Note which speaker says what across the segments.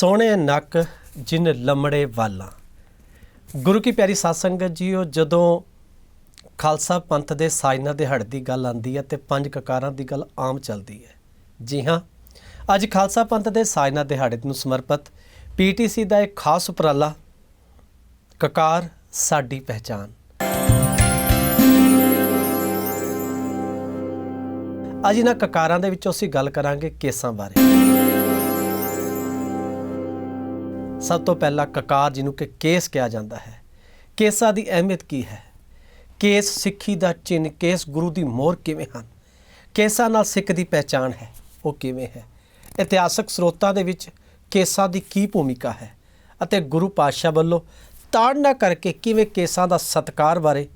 Speaker 1: ਸੋਹਣੇ ਨੱਕ ਜਿਨ ਲੰਮੜੇ ਵਾਲਾਂ। ਗੁਰੂ ਕੀ ਪਿਆਰੀ ਸਾਧ ਸੰਗਤ ਜੀਓ, ਜਦੋਂ ਖਾਲਸਾ ਪੰਥ ਦੇ ਸਾਜਨਾ ਦਿਹਾੜੇ ਦੀ ਗੱਲ ਆਂਦੀ ਹੈ ਤੇ ਪੰਜ ਕਕਾਰਾਂ ਦੀ ਗੱਲ ਆਮ ਚੱਲਦੀ ਹੈ। ਜੀ ਹਾਂ, ਅੱਜ ਖਾਲਸਾ ਪੰਥ ਦੇ ਸਾਜਨਾ ਦਿਹਾੜੇ ਨੂੰ ਸਮਰਪਿਤ ਪੀਟੀਸੀ ਦਾ ਇੱਕ ਖਾਸ ਉਪਰਾਲਾ, ਕਕਾਰ ਸਾਡੀ ਪਹਿਚਾਨ ਅੱਜ ਇਹਨਾਂ ਕਕਾਰਾਂ ਦੇ ਵਿੱਚੋਂ ਅਸੀਂ ਗੱਲ ਕਰਾਂਗੇ ਕੇਸਾਂ ਬਾਰੇ। ਸਭ ਤੋਂ ਪਹਿਲਾਂ ਕਕਾਰ ਜਿਹਨੂੰ ਕਿ ਕੇਸ ਕਿਹਾ ਜਾਂਦਾ ਹੈ। ਕੇਸਾਂ ਦੀ ਅਹਿਮੀਅਤ ਕੀ ਹੈ? ਕੇਸ ਸਿੱਖੀ ਦਾ ਚਿੰਨ ਕੇਸ ਗੁਰੂ ਦੀ ਮੋਹਰ ਕਿਵੇਂ ਹਨ? ਕੇਸਾਂ ਨਾਲ ਸਿੱਖ ਦੀ ਪਹਿਚਾਣ ਹੈ, ਉਹ ਕਿਵੇਂ ਹੈ? ਇਤਿਹਾਸਕ ਸਰੋਤਾਂ ਦੇ ਵਿੱਚ ਕੇਸਾਂ ਦੀ ਕੀ ਭੂਮਿਕਾ ਹੈ ਅਤੇ ਗੁਰੂ ਪਾਤਸ਼ਾਹ ਵੱਲੋਂ ਤਾੜਨਾ ਕਰਕੇ ਕਿਵੇਂ ਕੇਸਾਂ ਦਾ ਸਤਕਾਰ ਬਾਰੇ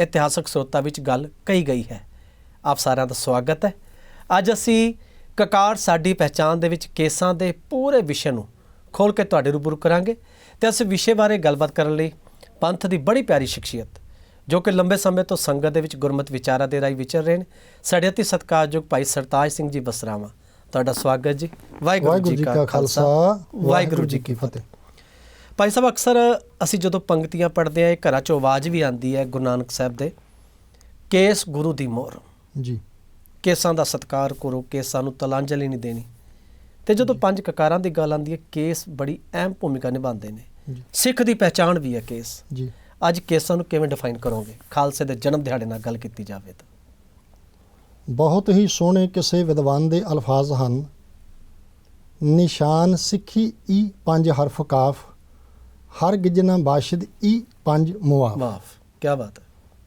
Speaker 1: ਇਤਿਹਾਸਕ ਸਰੋਤਾਂ ਵਿੱਚ ਗੱਲ ਕਹੀ ਗਈ ਹੈ। ਆਪ ਸਾਰਿਆਂ ਦਾ ਸਵਾਗਤ ਹੈ। ਅੱਜ ਅਸੀਂ ਕਕਾਰ ਸਾਡੀ ਪਹਿਚਾਣ ਦੇ ਵਿੱਚ ਕੇਸਾਂ ਦੇ ਪੂਰੇ ਵਿਸ਼ੇ ਨੂੰ ਖੋਲ ਕੇ ਤੁਹਾਡੇ ਰੂਬਰੂ ਕਰਾਂਗੇ ਤੇ ਇਸ ਵਿਸ਼ੇ ਬਾਰੇ ਗੱਲਬਾਤ ਕਰਨ ਲਈ ਪੰਥ ਦੀ ਬੜੀ ਪਿਆਰੀ ਸ਼ਖਸੀਅਤ ਜੋ ਕਿ ਲੰਬੇ ਸਮੇਂ ਤੋਂ ਸੰਗਤ ਦੇ ਵਿੱਚ ਗੁਰਮਤ ਵਿਚਾਰਾਂ ਦੇ ਰਾਹੀਂ ਵਿਚਰ ਰਹੇ ਨੇ। ਸਾਡੇ ਅਤੀ ਸਤਿਕਾਰਯੋਗ ਭਾਈ ਸਰਤਾਜ ਸਿੰਘ ਜੀ ਬਸਰਾਵਾ ਤੁਹਾਡਾ ਸਵਾਗਤ ਜੀ।
Speaker 2: ਵਾਹਿਗੁਰੂ ਜੀ ਕਾ ਖਾਲਸਾ।
Speaker 1: ਵਾਹਿਗੁਰੂ ਜੀ ਕੀ ਫਤਿਹ। ਭਾਈ ਸਾਹਿਬ ਅਕਸਰ ਅਸੀਂ ਜਦੋਂ ਪੰਕਤੀਆਂ ਪੜ੍ਹਦੇ ਆ ਇਹ ਘਰਾਂ ਚੋਂ ਆਵਾਜ਼ ਵੀ ਆਉਂਦੀ ਹੈ ਗੁਰੂ ਨਾਨਕ ਸਾਹਿਬ ਦੇ ਕੇਸ ਗੁਰੂ ਦੀ ਮੋਹਰ।
Speaker 2: ਜੀ।
Speaker 1: ਕੇਸਾਂ ਦਾ ਸਤਕਾਰ ਕਰੋ ਕੇਸਾਂ ਨੂੰ ਤਲਾਂਜਲੀ ਨਹੀਂ ਦੇਣੀ। ਤੇ ਜਦੋਂ ਪੰਜ ਕਕਾਰਾਂ ਦੀ ਗੱਲ ਆਉਂਦੀ ਹੈ ਕੇਸ ਬੜੀ ਅਹਿਮ ਭੂਮਿਕਾ ਨਿਭਾਉਂਦੇ ਨੇ। ਸਿੱਖ ਦੀ ਪਹਿਚਾਣ ਵੀ ਹੈ ਕੇਸ।
Speaker 2: ਜੀ।
Speaker 1: ਅੱਜ ਕੇਸਾਂ ਨੂੰ ਕਿਵੇਂ ਡਿਫਾਈਨ ਕਰੋਗੇ? ਖਾਲਸੇ ਦੇ ਜਨਮ ਦਿਹਾੜੇ ਨਾਲ ਗੱਲ ਕੀਤੀ ਜਾਵੇ ਤਾਂ।
Speaker 2: ਬਹੁਤ ਹੀ ਸੋਹਣੇ ਕਿਸੇ ਵਿਦਵਾਨ ਦੇ ਅਲਫਾਜ਼ ਹਨ। ਨਿਸ਼ਾਨ ਸਿੱਖੀ ਈ ਪੰਜ ਹਰਫ ਕਾਫ ਹਰ ਗਿਜਨਾ ਬਾਸ਼ਿਦ ਈ ਪੰਜ ਮੁਆਫ।
Speaker 1: ਮਾਫ ਕੀ ਬਾਤ ਹੈ।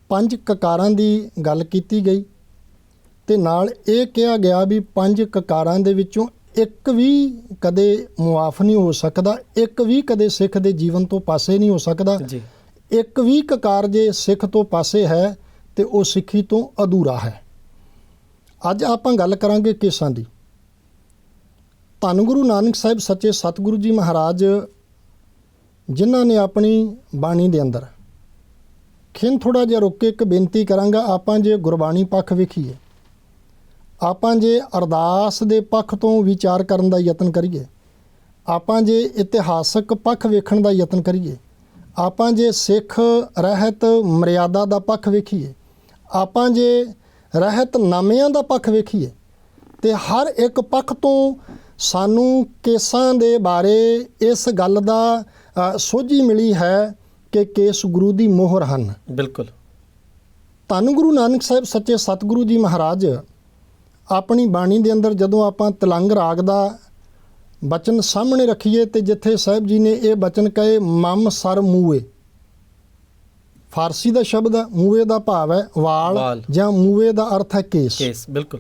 Speaker 2: ਪੰਜ ਕਕਾਰਾਂ ਦੀ ਗੱਲ ਕੀਤੀ ਗਈ ਤੇ ਨਾਲ ਇਹ ਕਿਹਾ ਗਿਆ ਵੀ ਪੰਜ ਕਕਾਰਾਂ ਦੇ ਵਿੱਚੋਂ ਇੱਕ ਵੀ ਕਦੇ ਮੁਆਫ ਨਹੀਂ ਹੋ ਸਕਦਾ ਇੱਕ ਵੀ ਕਦੇ ਸਿੱਖ ਦੇ ਜੀਵਨ ਤੋਂ ਪਾਸੇ ਨਹੀਂ ਹੋ ਸਕਦਾ।
Speaker 1: ਜੀ।
Speaker 2: ਇੱਕ ਵੀ ਕਕਾਰ ਜੇ ਸਿੱਖ ਤੋਂ ਪਾਸੇ ਹੈ ਤੇ ਉਹ ਸਿੱਖੀ ਤੋਂ ਅਧੂਰਾ ਹੈ। ਅੱਜ ਆਪਾਂ ਗੱਲ ਕਰਾਂਗੇ ਕੇਸਾਂ ਦੀ। ਧੰਨ ਗੁਰੂ ਨਾਨਕ ਸਾਹਿਬ ਸੱਚੇ ਸਤਿਗੁਰੂ ਜੀ ਮਹਾਰਾਜ ਜਿਨ੍ਹਾਂ ਨੇ ਆਪਣੀ ਬਾਣੀ ਦੇ ਅੰਦਰ ਖਿੰ ਥੋੜਾ ਜਿਹਾ ਰੁੱਕ ਕੇ ਇੱਕ ਬੇਨਤੀ ਕਰਾਂਗਾ ਆਪਾਂ ਜੇ ਗੁਰਬਾਣੀ ਪੱਖ ਵੇਖੀਏ ਆਪਾਂ ਜੇ ਅਰਦਾਸ ਦੇ ਪੱਖ ਤੋਂ ਵਿਚਾਰ ਕਰਨ ਦਾ ਯਤਨ ਕਰੀਏ ਆਪਾਂ ਜੇ ਇਤਿਹਾਸਕ ਪੱਖ ਵੇਖਣ ਦਾ ਯਤਨ ਕਰੀਏ ਆਪਾਂ ਜੇ ਸਿੱਖ ਰਹਿਤ ਮਰਿਆਦਾ ਦਾ ਪੱਖ ਵੇਖੀਏ ਆਪਾਂ ਜੇ ਰਹਿਤ ਨਾਮਿਆਂ ਦਾ ਪੱਖ ਵੇਖੀਏ ਤੇ ਹਰ ਇੱਕ ਪੱਖ ਤੋਂ ਸਾਨੂੰ ਕੇਸਾਂ ਦੇ ਬਾਰੇ ਇਸ ਗੱਲ ਦਾ ਸੋਝੀ ਮਿਲੀ ਹੈ ਕਿ ਕੇਸ ਗੁਰੂ ਦੀ ਮੋਹਰ ਹਨ।
Speaker 1: ਬਿਲਕੁਲ।
Speaker 2: ਧੰਨ ਗੁਰੂ ਨਾਨਕ ਸਾਹਿਬ ਸੱਚੇ ਸਤਿਗੁਰੂ ਜੀ ਮਹਾਰਾਜ ਆਪਣੀ ਬਾਣੀ ਦੇ ਅੰਦਰ ਜਦੋਂ ਆਪਾਂ ਤਲੰਗ ਰਾਗ ਦਾ ਬਚਨ ਸਾਹਮਣੇ ਰੱਖੀਏ ਤੇ ਜਿੱਥੇ ਸਾਹਿਬ ਜੀ ਨੇ ਇਹ ਬਚਨ ਕਹੇ ਮਮ ਸਰ ਮੂਏ। ਫਾਰਸੀ ਦਾ ਸ਼ਬਦ ਹੈ ਮੂਏ ਦਾ ਭਾਵ ਹੈ
Speaker 1: ਵਾਲ।
Speaker 2: ਜਾਂ ਮੂਏ ਦਾ ਅਰਥ ਹੈ ਕੇਸ।
Speaker 1: ਕੇਸ ਬਿਲਕੁਲ।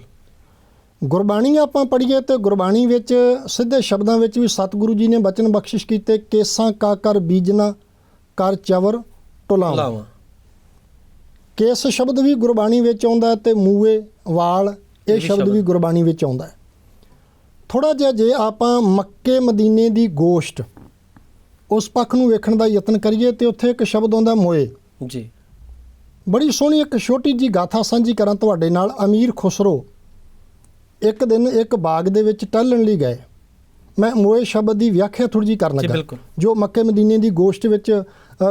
Speaker 2: ਗੁਰਬਾਣੀ ਆਪਾਂ ਪੜ੍ਹੀਏ ਤੇ ਗੁਰਬਾਣੀ ਵਿੱਚ ਸਿੱਧੇ ਸ਼ਬਦਾਂ ਵਿੱਚ ਵੀ ਸਤਿਗੁਰੂ ਜੀ ਨੇ ਬਚਨ ਬਖਸ਼ਿਸ਼ ਕੀਤੇ ਕੇਸਾਂ ਕਾ ਕਰ ਬੀਜਣਾ ਕਰ ਚਵਰ ਟੁਲਾਵਾ।
Speaker 1: ਲਾਵਾ
Speaker 2: ਕੇਸ ਸ਼ਬਦ ਵੀ ਗੁਰਬਾਣੀ ਵਿੱਚ ਆਉਂਦਾ ਤੇ ਮੂਏ ਵਾਲ
Speaker 1: ਇਹ
Speaker 2: ਸ਼ਬਦ। ਵੀ ਗੁਰਬਾਣੀ ਵਿੱਚ ਆਉਂਦਾ ਹੈ। ਥੋੜਾ ਜਿਹਾ ਜੇ ਆਪਾਂ ਮੱਕੇ ਮਦੀਨੇ ਦੀ ਗੋਸ਼ਟ ਉਸ ਪੱਖ ਨੂੰ ਵੇਖਣ ਦਾ ਯਤਨ ਕਰੀਏ ਤੇ ਉੱਥੇ ਇੱਕ ਸ਼ਬਦ ਆਉਂਦਾ ਮੋਏ।
Speaker 1: ਜੀ।
Speaker 2: ਬੜੀ ਸੋਹਣੀ ਇੱਕ ਛੋਟੀ ਜੀ ਗਾਥਾ ਸਾਂਝੀ ਕਰਾਂ ਤੁਹਾਡੇ ਨਾਲ ਅਮੀਰ ਖੁਸਰੋ। ਇੱਕ ਦਿਨ ਇੱਕ ਬਾਗ ਦੇ ਵਿੱਚ ਟਹਿਲਣ ਲਈ ਗਏ। ਮੈਂ ਮੋਏ ਸ਼ਬਦ ਦੀ ਵਿਆਖਿਆ ਥੋੜੀ ਜੀ ਕਰਨ ਲੱਗਾ। ਜੋ ਮੱਕੇ ਮਦੀਨੇ ਦੀ ਗੋਸ਼ਟ ਵਿੱਚ